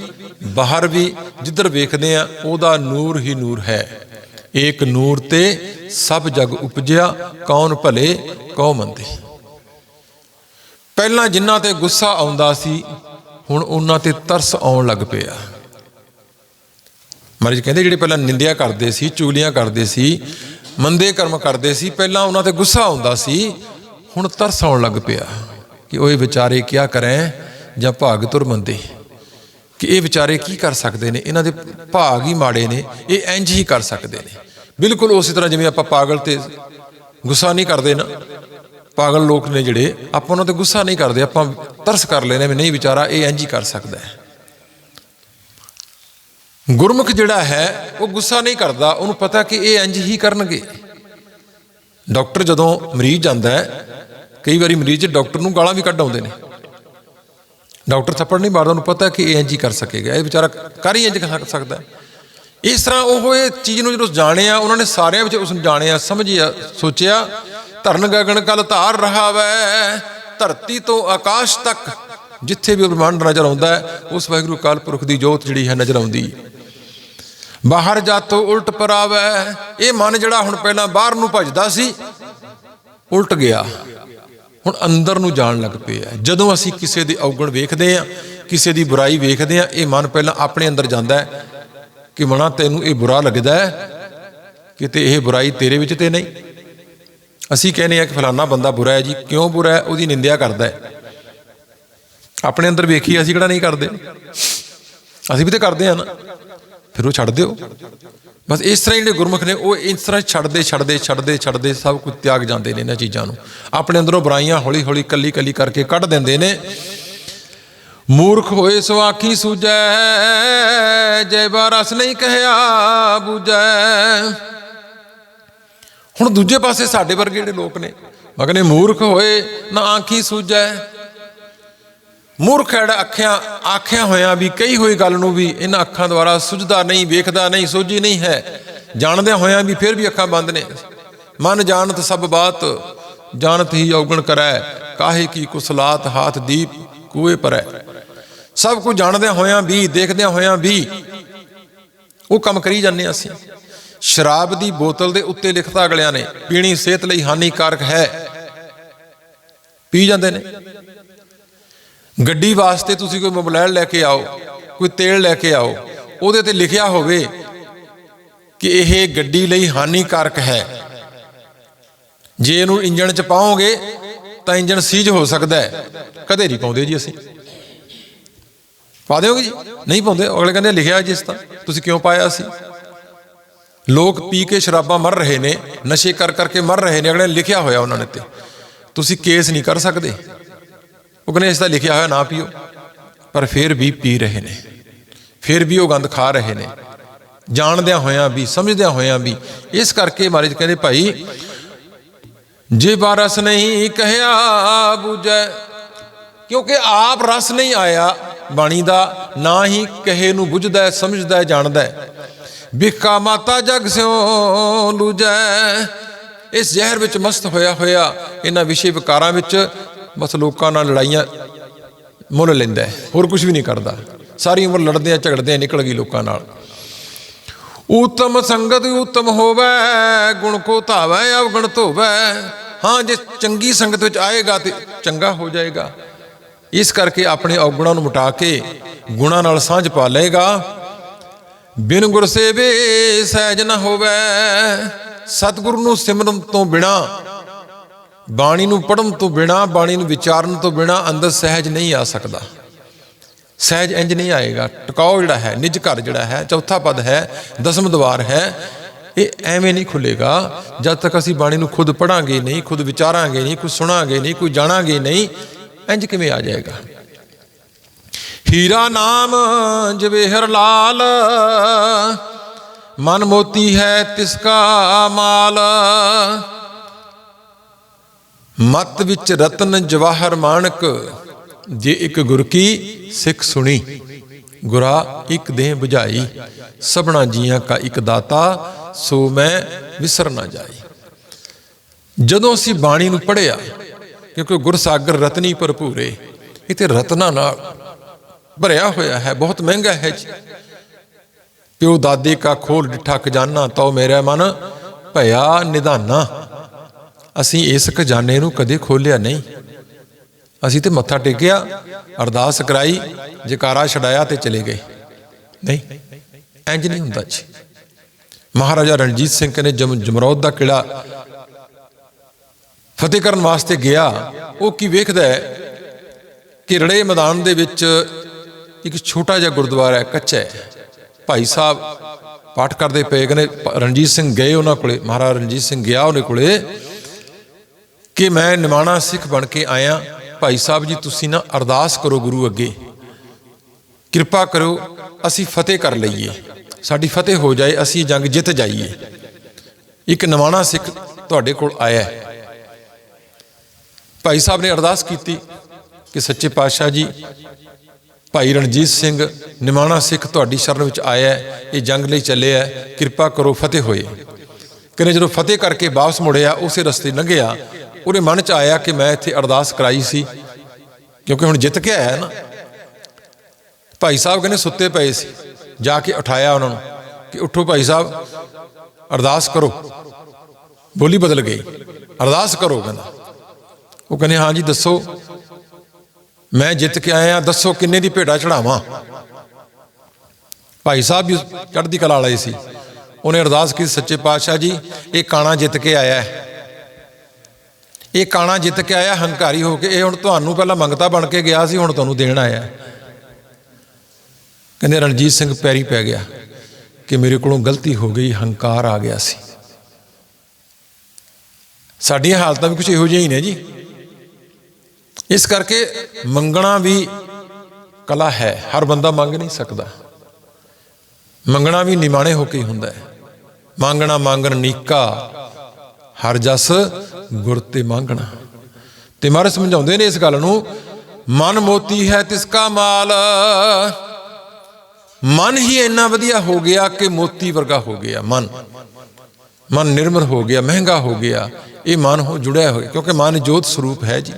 ਬਾਹਰ ਵੀ, ਜਿੱਧਰ ਵੇਖਦੇ ਆ ਉਹਦਾ ਨੂਰ ਹੀ ਨੂਰ ਹੈ। ਏਕ ਨੂਰ ਤੇ ਸਭ ਜਗ ਉਪਜਿਆ, ਕੌਣ ਭਲੇ ਕਉ ਮੰਦੇ। ਪਹਿਲਾਂ ਜਿਨ੍ਹਾਂ ਤੇ ਗੁੱਸਾ ਆਉਂਦਾ ਸੀ, ਹੁਣ ਉਹਨਾਂ ਤੇ ਤਰਸ ਆਉਣ ਲੱਗ ਪਿਆ। ਮਹਾਰਾਜ ਕਹਿੰਦੇ ਜਿਹੜੇ ਪਹਿਲਾਂ ਨਿੰਦਿਆ ਕਰਦੇ ਸੀ, ਚੁਗਲੀਆਂ ਕਰਦੇ ਸੀ, ਮੰਦੇ ਕਰਮ ਕਰਦੇ ਸੀ, ਪਹਿਲਾਂ ਉਹਨਾਂ ਤੇ ਗੁੱਸਾ ਆਉਂਦਾ ਸੀ, ਹੁਣ ਤਰਸ ਆਉਣ ਲੱਗ ਪਿਆ ਕਿ ਓਏ ਵਿਚਾਰੇ ਕੀ ਕਰੇ? ਜਾਂ ਭਾਗ ਤੁਰ ਮੰਦੇ ਕਿ ਇਹ ਵਿਚਾਰੇ ਕੀ ਕਰ ਸਕਦੇ ਨੇ? ਇਹਨਾਂ ਦੇ ਭਾਗ ਹੀ ਮਾੜੇ ਨੇ, ਇਹ ਇੰਜ ਹੀ ਕਰ ਸਕਦੇ ਨੇ। ਬਿਲਕੁਲ ਉਸੇ ਤਰ੍ਹਾਂ ਜਿਵੇਂ ਆਪਾਂ ਪਾਗਲ ਤੇ ਗੁੱਸਾ ਨਹੀਂ ਕਰਦੇ ਨਾ, ਪਾਗਲ ਲੋਕ ਨੇ ਜਿਹੜੇ, ਆਪਾਂ ਉਹਨਾਂ ਤੇ ਗੁੱਸਾ ਨਹੀਂ ਕਰਦੇ, ਆਪਾਂ ਤਰਸ ਕਰ ਲੈਨੇ ਵੀ ਨਹੀਂ ਵਿਚਾਰਾ, ਇਹ ਇੰਜ ਹੀ ਕਰ ਸਕਦਾ ਹੈ। ਗੁਰਮੁਖ ਜਿਹੜਾ ਹੈ, ਉਹ ਗੁੱਸਾ ਨਹੀਂ ਕਰਦਾ, ਉਹਨੂੰ ਪਤਾ ਕਿ ਇਹ ਇੰਜ ਹੀ ਕਰਨਗੇ। ਡਾਕਟਰ ਜਦੋਂ ਮਰੀਜ਼ ਜਾਂਦਾ ਹੈ, ਕਈ ਵਾਰੀ ਮਰੀਜ਼ ਡਾਕਟਰ ਨੂੰ ਗਾਲਾਂ ਵੀ ਕੱਢ ਆਉਂਦੇ ਨੇ। ਡਾਕਟਰ ਥੱਪੜ ਨਹੀਂ ਮਾਰਦਾ, ਉਹਨੂੰ ਪਤਾ ਕਿ ਇਹ ਇੰਜ ਹੀ ਕਰ ਸਕੇਗਾ। ਇਹ ਵਿਚਾਰਾ ਕਰ ਹੀ ਇੰਜ ਕਰ ਸਕਦਾ। ਇਸ ਤਰ੍ਹਾਂ ਉਹ ਇਹ ਚੀਜ਼ ਨੂੰ ਜਦੋਂ ਜਾਣਿਆ, ਉਹਨਾਂ ਨੇ ਸਾਰਿਆਂ ਵਿੱਚ ਉਸ ਨੂੰ ਜਾਣਿਆ, ਸਮਝਿਆ, ਸੋਚਿਆ, ਧਰਨ ਗਗਨ ਕਲ ਧਾਰ ਰਹਾ ਵੈ, ਧਰਤੀ ਤੋਂ ਆਕਾਸ਼ ਤੱਕ, ਜਿੱਥੇ ਵੀ ਬ੍ਰਹਮੰਡ ਨਜ਼ਰ ਆਉਂਦਾ ਹੈ, ਉਸ ਵਾਹਿਗੁਰੂ ਕਾਲ ਪੁਰਖ ਦੀ ਜੋਤ ਜਿਹੜੀ ਹੈ ਨਜ਼ਰ ਆਉਂਦੀ। ਬਾਹਰ ਜਾਤੋ ਉਲਟ ਪਰਾਵੈ, ਇਹ ਮਨ ਜਿਹੜਾ ਹੁਣ ਪਹਿਲਾਂ ਬਾਹਰ ਨੂੰ ਭਜਦਾ ਸੀ, ਉਲਟ ਗਿਆ। ਹੁਣ ਅੰਦਰ ਨੂੰ ਜਾਣ ਲੱਗ ਪਏ ਪਿਆ ਜਦੋਂ ਅਸੀਂ ਕਿਸੇ ਦੇ ਔਗਣ ਵੇਖਦੇ ਆ, ਕਿਸੇ ਦੀ ਬੁਰਾਈ ਵੇਖਦੇ ਆ, ਇਹ ਮਨ ਪਹਿਲਾਂ ਆਪਣੇ ਅੰਦਰ ਜਾਂਦਾ ਹੈ ਕਿ ਮਨਾ ਤੈਨੂੰ ਇਹ ਬੁਰਾ ਲੱਗਦਾ ਹੈ, ਕਿਤੇ ਇਹ ਬੁਰਾਈ ਤੇਰੇ ਵਿੱਚ ਤੇ ਨਹੀਂ। ਅਸੀਂ ਕਹਿੰਦੇ ਆ ਕਿ ਫਲਾਨਾ ਬੰਦਾ ਬੁਰਾ ਹੈ ਜੀ, ਕਿਉਂ ਬੁਰਾ ਹੈ? ਉਹਦੀ ਨਿੰਦਿਆ ਕਰਦਾ ਹੈ। ਆਪਣੇ ਅੰਦਰ ਵੇਖੀ ਅਸੀਂ ਕਿਹੜਾ ਨਹੀਂ ਕਰਦੇ। ਅਸੀਂ ਵੀ ਤੇ ਕਰਦੇ ਆ ਨਾ। ਫਿਰ ਉਹ ਛੱਡ ਦਿਓ। ਬਸ ਇਸ ਤਰ੍ਹਾਂ ਹੀ ਜਿਹੜੇ ਗੁਰਮੁਖ ਨੇ, ਉਹ ਇਸ ਤਰ੍ਹਾਂ ਛੱਡਦੇ ਛੱਡਦੇ ਛੱਡਦੇ ਛੱਡਦੇ ਸਭ ਕੁਝ ਤਿਆਗ ਜਾਂਦੇ ਨੇ ਇਹਨਾਂ ਚੀਜ਼ਾਂ ਨੂੰ। ਆਪਣੇ ਅੰਦਰੋਂ ਬੁਰਾਈਆਂ ਹੌਲੀ ਹੌਲੀ ਕੱਲੀ ਕੱਲੀ ਕਰਕੇ ਕੱਢ ਦਿੰਦੇ ਨੇ। ਮੂਰਖ ਹੋਏ ਸੋ ਆਖੀ ਸੂਜੈ ਜੈ ਬਾਰਸ ਨਹੀਂ ਕਹਿਆ ਬੂਜੈ ਹੁਣ ਦੂਜੇ ਪਾਸੇ ਸਾਡੇ ਵਰਗੇ ਜਿਹੜੇ ਲੋਕ ਨੇ ਮਗਨੇ ਮੂਰਖ ਹੋਏ ਨਾ ਆਖੀ ਸੂਜੈ ਮੂਰਖ ਜਿਹੜਾ ਅੱਖਾਂ ਆਖਿਆ ਹੋਇਆਂ ਵੀ ਕਹੀ ਹੋਈ ਗੱਲ ਨੂੰ ਵੀ ਇਹਨਾਂ ਅੱਖਾਂ ਦੁਆਰਾ ਸੁਝਦਾ ਨਹੀਂ, ਵੇਖਦਾ ਨਹੀਂ, ਸੋਝੀ ਨਹੀਂ ਹੈ। ਜਾਣਦਿਆਂ ਹੋਇਆਂ ਵੀ ਫਿਰ ਵੀ ਅੱਖਾਂ ਬੰਦ ਨੇ। ਮਨ ਜਾਣਤ ਸਭ ਬਾਤ, ਜਾਣਤ ਹੀ ਔਗਣ ਕਰੈ, ਕਾਹੇ ਕੀ ਕੁਸਲਾਤ ਹਾਥ ਦੀਪ ਕੂਏ ਪਰੈ। ਸਭ ਕੁਝ ਜਾਣਦਿਆਂ ਹੋਇਆਂ ਵੀ, ਦੇਖਦਿਆਂ ਹੋਇਆਂ ਵੀ ਉਹ ਕੰਮ ਕਰੀ ਜਾਂਦੇ ਹਾਂ ਅਸੀਂ। ਸ਼ਰਾਬ ਦੀ ਬੋਤਲ ਦੇ ਉੱਤੇ ਲਿਖਤਾ ਅਗਲਿਆਂ ਨੇ, ਪੀਣੀ ਸਿਹਤ ਲਈ ਹਾਨੀਕਾਰਕ ਹੈ। ਪੀ ਜਾਂਦੇ ਨੇ। ਗੱਡੀ ਵਾਸਤੇ ਤੁਸੀਂ ਕੋਈ ਮੋਬਾਈਲ ਲੈ ਕੇ ਆਓ, ਕੋਈ ਤੇਲ ਲੈ ਕੇ ਆਓ, ਉਹਦੇ ਤੇ ਲਿਖਿਆ ਹੋਵੇ ਕਿ ਇਹ ਗੱਡੀ ਲਈ ਹਾਨੀਕਾਰਕ ਹੈ। ਜੇ ਇਹਨੂੰ ਇੰਜਣ 'ਚ ਪਾਓਗੇ, ਤਾਂ ਇੰਜਣ ਸੀਜ ਹੋ ਸਕਦਾ ਹੈ। ਕਦੇ ਨਹੀਂ ਪਾਉਂਦੇ ਜੀ ਅਸੀਂ। ਪਾ ਦਿਓਗੇ ਜੀ। ਨਹੀਂ ਪਾਉਂਦੇ। ਅਗਲੇ ਕਹਿੰਦੇ ਲਿਖਿਆ ਜਿਸ ਤਾਂ। ਤੁਸੀਂ ਕਿਉਂ ਪਾਇਆ ਸੀ? ਲੋਕ ਪੀ ਕੇ ਸ਼ਰਾਬਾਂ ਮਰ ਰਹੇ ਨੇ, ਨਸ਼ੇ ਕਰ ਕਰਕੇ ਮਰ ਰਹੇ ਨੇ। ਅਗਲੇ ਲਿਖਿਆ ਹੋਇਆ ਉਹਨਾਂ ਨੇ ਤੇ। ਤੁਸੀਂ ਕੇਸ ਨਹੀਂ ਕਰ ਸਕਦੇ। ਉਹ ਕਹਿੰਦੇ ਇਸ ਦਾ ਲਿਖਿਆ ਹੋਇਆ ਨਾ ਪੀਓ। ਪਰ ਫਿਰ ਵੀ ਪੀ ਰਹੇ ਨੇ। ਫਿਰ ਵੀ ਉਹ ਗੰਦ ਖਾ ਰਹੇ ਨੇ। ਜਾਣਦਿਆਂ ਹੋਇਆਂ ਵੀ, ਸਮਝਦਿਆਂ ਹੋਇਆਂ ਵੀ। ਇਸ ਕਰਕੇ ਮਹਾਰਾਜ ਕਹਿੰਦੇ, ਭਾਈ, ਜੇ ਬਾਰਸ ਨਹੀਂ ਕਹਿਆ ਬੂਝੈ, ਕਿਉਂਕਿ ਆਪ ਰਸ ਨਹੀਂ ਆਇਆ ਬਾਣੀ ਦਾ ਨਾ ਹੀ ਕਹੇ ਨੂੰ ਬੁਝਦਾ, ਸਮਝਦਾ, ਜਾਣਦਾ। ਹੈ ਬਿਕਾ ਮਾਤਾ ਜਗ ਸਿਓ ਲੂਜੈ ਇਸ ਜ਼ਹਿਰ ਵਿੱਚ ਮਸਤ ਹੋਇਆ ਹੋਇਆ, ਇਹਨਾਂ ਵਿਸ਼ੇ ਵਿਕਾਰਾਂ ਵਿੱਚ ਬਸ ਲੋਕਾਂ ਨਾਲ ਲੜਾਈਆਂ ਮੁੱਲ ਲੈਂਦਾ ਹੋਰ ਕੁਝ ਵੀ ਨਹੀਂ ਕਰਦਾ। ਸਾਰੀ ਉਮਰ ਲੜਦੇ ਆ ਝਗੜਦੇ ਆ ਨਿਕਲ ਗਈ ਲੋਕਾਂ ਨਾਲ। ਉਤਮ ਸੰਗਤ ਉਤਮ ਹੋਵੇ, ਗੁਣ ਕੋ ਧਾਵੈ, ਅਵਗਣ ਧੋਵੈ। ਹਾਂ, ਜੇ ਚੰਗੀ ਸੰਗਤ ਵਿੱਚ ਆਏਗਾ ਤੇ ਚੰਗਾ ਹੋ ਜਾਏਗਾ। ਇਸ ਕਰਕੇ ਆਪਣੇ ਔਗੁਣਾਂ ਨੂੰ ਮਿਟਾ ਕੇ ਗੁਣਾਂ ਨਾਲ ਸਾਂਝ ਪਾ ਲਏਗਾ। ਬਿਨ ਗੁਰ ਸੇਵੇ ਸਹਿਜ ਨਾ ਹੋਵੇ, ਸਤਿਗੁਰੂ ਨੂੰ ਸਿਮਰਨ ਤੋਂ ਬਿਨਾ ਬਾਣੀ ਨੂੰ ਪੜਨ ਤੋਂ ਬਿਨਾ, ਬਾਣੀ ਨੂੰ ਵਿਚਾਰਨ ਤੋਂ ਬਿਨਾ ਅੰਦਰ ਸਹਿਜ ਨਹੀਂ ਆ ਸਕਦਾ। ਸਹਿਜ ਇੰਜ ਨਹੀਂ ਆਏਗਾ। ਟਿਕਾਓ ਜਿਹੜਾ ਹੈ, ਨਿਜ ਘਰ ਜਿਹੜਾ ਹੈ, ਚੌਥਾ ਪਦ ਹੈ, ਦਸਮ ਦਵਾਰ ਹੈ, ਇਹ ਐਵੇਂ ਨਹੀਂ ਖੁੱਲੇਗਾ ਜਦ ਤੱਕ ਅਸੀਂ ਬਾਣੀ ਨੂੰ ਖੁਦ ਪੜਾਂਗੇ ਨਹੀਂ, ਖੁਦ ਵਿਚਾਰਾਂਗੇ ਨਹੀਂ ਕੁਝ ਸੁਣਾਂਗੇ ਨਹੀਂ ਕੋਈ ਜਾਣਾਂਗੇ ਨਹੀਂ ਇੰਜ ਕਿਵੇਂ ਆ ਜਾਏਗਾ? ਹੀਰਾ ਨਾਮ ਜਵੇਹਰ ਲਾਲ, ਮਨ ਮੋਤੀ ਹੈ ਤਿਸ ਕਾ ਮਾਲ। ਮਤ ਵਿੱਚ ਰਤਨ ਜਵਾਹਰ ਮਾਨਕ ਜੇ ਇੱਕ ਗੁਰ ਕੀ ਸਿੱਖ ਸੁਣੀ, ਗੁਰਾ ਇੱਕ ਦੇਹ 부ਝਾਈ ਸਭਨਾ ਜੀਆਂ ਕਾ ਇੱਕ ਦਾਤਾ, ਸੋ ਮੈਂ ਵਿਸਰ ਨਾ ਜਾਈ। ਜਦੋਂ ਅਸੀਂ ਬਾਣੀ ਨੂੰ ਪੜ੍ਹਿਆ, ਕਿਉਂਕਿ ਗੁਰਸਾਗਰ ਰਤਨੀ ਭਰਪੂਰੇ, ਇਥੇ ਰਤਨਾ ਨਾਲ ਭਰਿਆ ਹੋਇਆ ਹੈ, ਬਹੁਤ ਮਹਿੰਗਾ ਹੈ ਜੀ। ਪਿਓ ਦਾਦੇ ਕਾ ਖੋਲ ਡਿਠਾ ਖਜ਼ਾਨਾ, ਤਉ ਮੇਰਾ ਮਨ ਭਇਆ ਨਿਧਾਨਾ। ਅਸੀਂ ਇਸ ਖਜ਼ਾਨੇ ਨੂੰ ਕਦੇ ਖੋਲਿਆ ਨਹੀਂ। ਅਸੀਂ ਤੇ ਮੱਥਾ ਟੇਕਿਆ, ਅਰਦਾਸ ਕਰਾਈ, ਜਕਾਰਾ ਛਡਾਇਆ ਤੇ ਚਲੇ ਗਏ। ਨਹੀਂ ਇੰਜ ਨਹੀਂ ਹੁੰਦਾ ਜੀ। ਮਹਾਰਾਜਾ ਰਣਜੀਤ ਸਿੰਘ ਕਹਿੰਦੇ, ਜਮ, ਜਮਰੌਦ ਦਾ ਕਿਲਾ ਫਤਿਹ ਕਰਨ ਵਾਸਤੇ ਗਿਆ, ਉਹ ਕੀ ਵੇਖਦਾ ਹੈ ਕਿ ਰੜੇ ਮੈਦਾਨ ਦੇ ਵਿੱਚ ਇੱਕ ਛੋਟਾ ਜਿਹਾ ਗੁਰਦੁਆਰਾ ਹੈ, ਕੱਚਾ ਹੈ। ਭਾਈ ਸਾਹਿਬ ਪਾਠ ਕਰਦੇ ਪਏ ਕਹਿੰਦੇ, ਰਣਜੀਤ ਸਿੰਘ ਗਏ ਉਹਨਾਂ ਕੋਲੇ, ਮਹਾਰਾਜਾ ਰਣਜੀਤ ਸਿੰਘ ਗਿਆ ਉਹਨੇ ਕੋਲੇ। ਕਿ ਮੈਂ ਨਿਮਾਣਾ ਸਿੱਖ ਬਣ ਕੇ ਆਇਆ। ਭਾਈ ਸਾਹਿਬ ਜੀ, ਤੁਸੀਂ ਨਾ ਅਰਦਾਸ ਕਰੋ ਗੁਰੂ ਅੱਗੇ। ਕਿਰਪਾ ਕਰੋ, ਅਸੀਂ ਫਤਿਹ ਕਰ ਲਈਏ। ਸਾਡੀ ਫਤਿਹ ਹੋ ਜਾਏ, ਅਸੀਂ ਜੰਗ ਜਿੱਤ ਜਾਈਏ। ਇੱਕ ਨਿਮਾਣਾ ਸਿੱਖ ਤੁਹਾਡੇ ਕੋਲ ਆਇਆ ਹੈ। ਭਾਈ ਸਾਹਿਬ ਨੇ ਅਰਦਾਸ ਕੀਤੀ ਕਿ ਸੱਚੇ ਪਾਤਸ਼ਾਹ ਜੀ, ਭਾਈ ਰਣਜੀਤ ਸਿੰਘ ਨਿਮਾਣਾ ਸਿੱਖ ਤੁਹਾਡੀ ਸ਼ਰਨ ਵਿੱਚ ਆਇਆ ਇਹ ਜੰਗ ਲਈ ਚੱਲਿਆ ਕਿਰਪਾ ਕਰੋ, ਫਤਿਹ ਹੋਏ। ਕਹਿੰਦੇ ਜਦੋਂ ਫਤਿਹ ਕਰਕੇ ਵਾਪਸ ਮੁੜਿਆ, ਉਸੇ ਰਸਤੇ ਲੰਘਿਆ ਉਹਦੇ ਮਨ 'ਚ ਆਇਆ ਕਿ ਮੈਂ ਇੱਥੇ ਅਰਦਾਸ ਕਰਾਈ ਸੀ। ਕਿਉਂਕਿ ਹੁਣ ਜਿੱਤ ਕੇ ਆਇਆ ਨਾ। ਭਾਈ ਸਾਹਿਬ ਕਹਿੰਦੇ ਸੁੱਤੇ ਪਏ ਸੀ। ਜਾ ਕੇ ਉਠਾਇਆ ਉਹਨਾਂ ਨੂੰ ਕਿ ਉੱਠੋ ਭਾਈ ਸਾਹਿਬ, ਅਰਦਾਸ ਕਰੋ। ਬੋਲੀ ਬਦਲ ਗਈ। ਅਰਦਾਸ ਕਰੋ ਕਹਿੰਦਾ। ਉਹ ਕਹਿੰਦੇ, ਹਾਂ ਜੀ, ਦੱਸੋ। ਮੈਂ ਜਿੱਤ ਕੇ ਆਇਆ, ਦੱਸੋ ਕਿੰਨੇ ਦੀ ਭੇਟਾ ਚੜਾਵਾਂ ਭਾਈ ਸਾਹਿਬ ਵੀ ਚੜ੍ਹਦੀ ਕਲਾ ਵਾਲੇ ਸੀ। ਉਹਨੇ ਅਰਦਾਸ ਕੀਤੀ, ਸੱਚੇ ਪਾਤਸ਼ਾਹ ਜੀ, ਇਹ ਕਾਣਾ ਜਿੱਤ ਕੇ ਆਇਆ ਹੈ। ਇਹ ਕਾਣਾ ਜਿੱਤ ਕੇ ਆਇਆ, ਹੰਕਾਰੀ ਹੋ ਕੇ, ਇਹ ਹੁਣ ਤੁਹਾਨੂੰ ਪਹਿਲਾਂ ਮੰਗਤਾ ਬਣ ਕੇ ਗਿਆ ਸੀ, ਹੁਣ ਤੁਹਾਨੂੰ ਦੇਣ ਆਇਆ। ਕਹਿੰਦੇ, ਰਣਜੀਤ ਸਿੰਘ ਪੈਰੀ ਪੈ ਗਿਆ ਕਿ ਮੇਰੇ ਕੋਲੋਂ ਗਲਤੀ ਹੋ ਗਈ, ਹੰਕਾਰ ਆ ਗਿਆ ਸੀ। ਸਾਡੀਆਂ ਹਾਲਤਾਂ ਵੀ ਕੁਝ ਇਹੋ ਜਿਹੀਆਂ ਹੀ ਨੇ ਜੀ। ਇਸ ਕਰਕੇ ਮੰਗਣਾ ਵੀ ਕਲਾ ਹੈ, ਹਰ ਬੰਦਾ ਮੰਗ ਨਹੀਂ ਸਕਦਾ। ਮੰਗਣਾ ਵੀ ਨਿਮਾਣੇ ਹੋ ਕੇ ਹੀ ਹੁੰਦਾ ਹੈ। ਮੰਗਣਾ ਮੰਗਣ, ਨੀਕਾ ਹਰ ਜਸ ਗੁਰ ਤੇ ਮੰਗਣਾ। ਤੇ ਮਹਾਰਾਜ ਸਮਝਾਉਂਦੇ ਨੇ ਇਸ ਗੱਲ ਨੂੰ, ਮਨ ਮੋਤੀ ਹੈ ਤਿਸ ਕਾ ਮਾਲ। ਮਨ ਹੀ ਇੰਨਾ ਵਧੀਆ ਹੋ ਗਿਆ ਕਿ ਮੋਤੀ ਵਰਗਾ ਹੋ ਗਿਆ ਮਨ। ਮਨ ਨਿਰਮਲ ਹੋ ਗਿਆ, ਮਹਿੰਗਾ ਹੋ ਗਿਆ, ਇਹ ਮਨ ਹੋ ਜੁੜਿਆ ਹੋਇਆ, ਕਿਉਂਕਿ ਮਨ ਜੋਤ ਸਰੂਪ ਹੈ ਜੀ।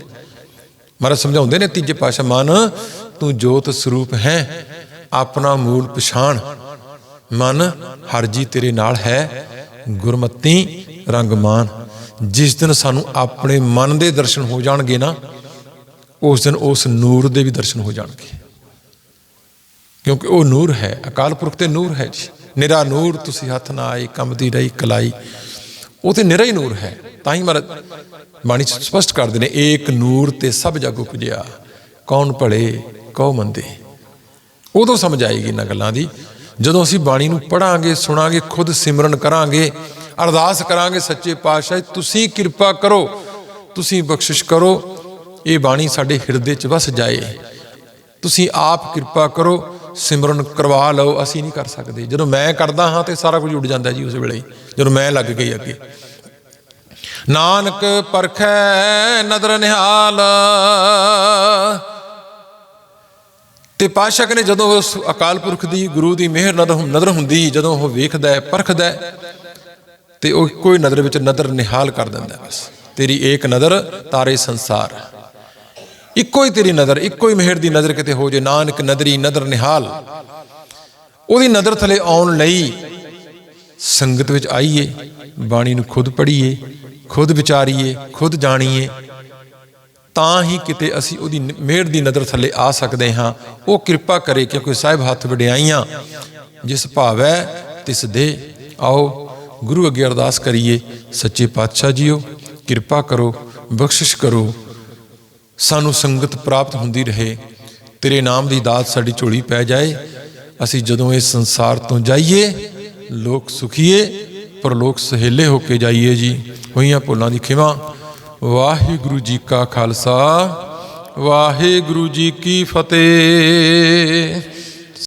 ਮਹਾਰਾਜ ਸਮਝਾਉਂਦੇ ਨੇ ਤੀਜੇ ਪਾਸ਼ਾ ਮਨ, ਤੂੰ ਜੋਤ ਸਰੂਪ ਹੈ, ਆਪਣਾ ਮੂਲ ਪਛਾਣ। ਮਨ ਹਰ ਜੀ ਤੇਰੇ ਨਾਲ ਹੈ, ਗੁਰਮਤੀ ਰੰਗਮਾਨ। ਜਿਸ ਦਿਨ ਸਾਨੂੰ ਆਪਣੇ ਮਨ ਦੇ ਦਰਸ਼ਨ ਹੋ ਜਾਣਗੇ ਨਾ, ਉਸ ਦਿਨ ਉਸ ਨੂਰ ਦੇ ਵੀ ਦਰਸ਼ਨ ਹੋ ਜਾਣਗੇ। ਕਿਉਂਕਿ ਉਹ ਨੂਰ ਹੈ, ਅਕਾਲ ਪੁਰਖ ਤੇ ਨੂਰ ਹੈ ਜੀ। ਨਿਰਾ ਨੂਰ ਤੁਸੀਂ ਹੱਥ ਨਾ ਆਏ, ਕੰਮ ਦੀ ਰਹੀ, ਕਲਾਈ। ਉਹ ਤੇ ਨਿਰਾ ਹੀ ਨੂਰ ਹੈ। ਤਾਂ ਹੀ ਮਹਾਰਾਜ ਬਾਣੀ ਸਪਸ਼ਟ ਕਰਦੇ ਨੇ, ਏਕ ਨੂਰ ਤੇ ਸਭ ਜਗ ਉਪਜਿਆ। ਕੌਣ ਭਲੇ ਕੌ ਮੰਦੇ। ਉਦੋਂ ਸਮਝ ਆਏਗੀ ਇਹਨਾਂ ਗੱਲਾਂ ਦੀ। ਜਦੋਂ ਅਸੀਂ ਬਾਣੀ ਨੂੰ ਪੜਾਂਗੇ ਸੁਣਾਂਗੇ, ਖੁਦ ਸਿਮਰਨ ਕਰਾਂਗੇ ਅਰਦਾਸ ਕਰਾਂਗੇ ਸੱਚੇ ਪਾਤਸ਼ਾਹ ਤੁਸੀਂ ਕਿਰਪਾ ਕਰੋ, ਤੁਸੀਂ ਬਖਸ਼ਿਸ਼ ਕਰੋ, ਇਹ ਬਾਣੀ ਸਾਡੇ ਹਿਰਦੇ 'ਚ ਵਸ ਜਾਏ। ਤੁਸੀਂ ਆਪ ਕਿਰਪਾ ਕਰੋ, ਸਿਮਰਨ ਕਰਵਾ ਲਓ, ਅਸੀਂ ਨਹੀਂ ਕਰ ਸਕਦੇ। ਜਦੋਂ ਮੈਂ ਕਰਦਾ ਹਾਂ ਤੇ ਸਾਰਾ ਕੁਝ ਉੱਡ ਜਾਂਦਾ ਜੀ ਉਸ ਵੇਲੇ। ਜਦੋਂ ਮੈਂ ਲੱਗ ਗਈ ਅੱਗੇ। ਨਾਨਕ ਪਰਖੈ ਨਦਰ ਨਿਹਾਲ। ਤੇ ਪਾਸ਼ਕ ਨੇ ਜਦੋਂ ਉਸ ਅਕਾਲ ਪੁਰਖ ਦੀ, ਗੁਰੂ ਦੀ ਮਿਹਰ ਨਦਰ ਨਦਰ ਹੁੰਦੀ, ਜਦੋਂ ਉਹ ਵੇਖਦਾ ਹੈ, ਪਰਖਦਾ ਹੈ ਤੇ ਉਹ ਕੋਈ ਨਜ਼ਰ ਵਿੱਚ ਨਦਰ ਨਿਹਾਲ ਕਰ ਦਿੰਦਾ ਬਸ। ਤੇਰੀ ਏਕ ਨਜ਼ਰ, ਤਾਰੇ ਸੰਸਾਰ। ਇੱਕੋ ਹੀ ਤੇਰੀ ਨਜ਼ਰ, ਇੱਕੋ ਹੀ ਮਿਹਰ ਦੀ ਨਜ਼ਰ ਕਿਤੇ ਹੋ ਜੇ, ਨਾਨਕ ਨਦਰੀ ਨਦਰ ਨਿਹਾਲ। ਉਹਦੀ ਨਜ਼ਰ ਥਲੇ ਆਉਣ ਲਈ ਸੰਗਤ ਵਿੱਚ ਆਈਏ, ਬਾਣੀ ਨੂੰ ਖੁਦ ਪੜ੍ਹੀਏ, ਖੁਦ ਵਿਚਾਰੀਏ, ਖੁਦ ਜਾਣੀਏ। ਤਾਂ ਹੀ ਕਿਤੇ ਅਸੀਂ ਉਹਦੀ ਨ- ਮਿਹਰ ਦੀ ਨਜ਼ਰ ਥੱਲੇ ਆ ਸਕਦੇ ਹਾਂ। ਉਹ ਕਿਰਪਾ ਕਰੇ ਕਿਉਂਕਿ ਸਾਹਿਬ ਹੱਥ ਵਡਿਆਈਆਂ, ਜਿਸ ਭਾਵੈ ਤਿਸ ਦੇ, ਆਓ ਗੁਰੂ ਅੱਗੇ ਅਰਦਾਸ ਕਰੀਏ। ਸੱਚੇ ਪਾਤਸ਼ਾਹ ਜੀਓ, ਕਿਰਪਾ ਕਰੋ, ਬਖਸ਼ਿਸ਼ ਕਰੋ। ਸਾਨੂੰ ਸੰਗਤ ਪ੍ਰਾਪਤ ਹੁੰਦੀ ਰਹੇ। ਤੇਰੇ ਨਾਮ ਦੀ ਦਾਤ ਸਾਡੀ ਝੋਲੀ ਪੈ ਜਾਏ। ਅਸੀਂ ਜਦੋਂ ਇਸ ਸੰਸਾਰ ਤੋਂ ਜਾਈਏ, ਲੋਕ ਸੁਖੀਏ ਪਰ ਲੋਕ ਸਹੇਲੇ ਹੋ ਕੇ ਜਾਈਏ ਜੀ। ਹੋਈਆਂ ਭੁੱਲਾਂ ਦੀ ਖਿਮਾ। ਵਾਹਿਗੁਰੂ ਜੀ ਕਾ ਖਾਲਸਾ, ਵਾਹਿਗੁਰੂ ਜੀ ਕੀ ਫਤਿਹ।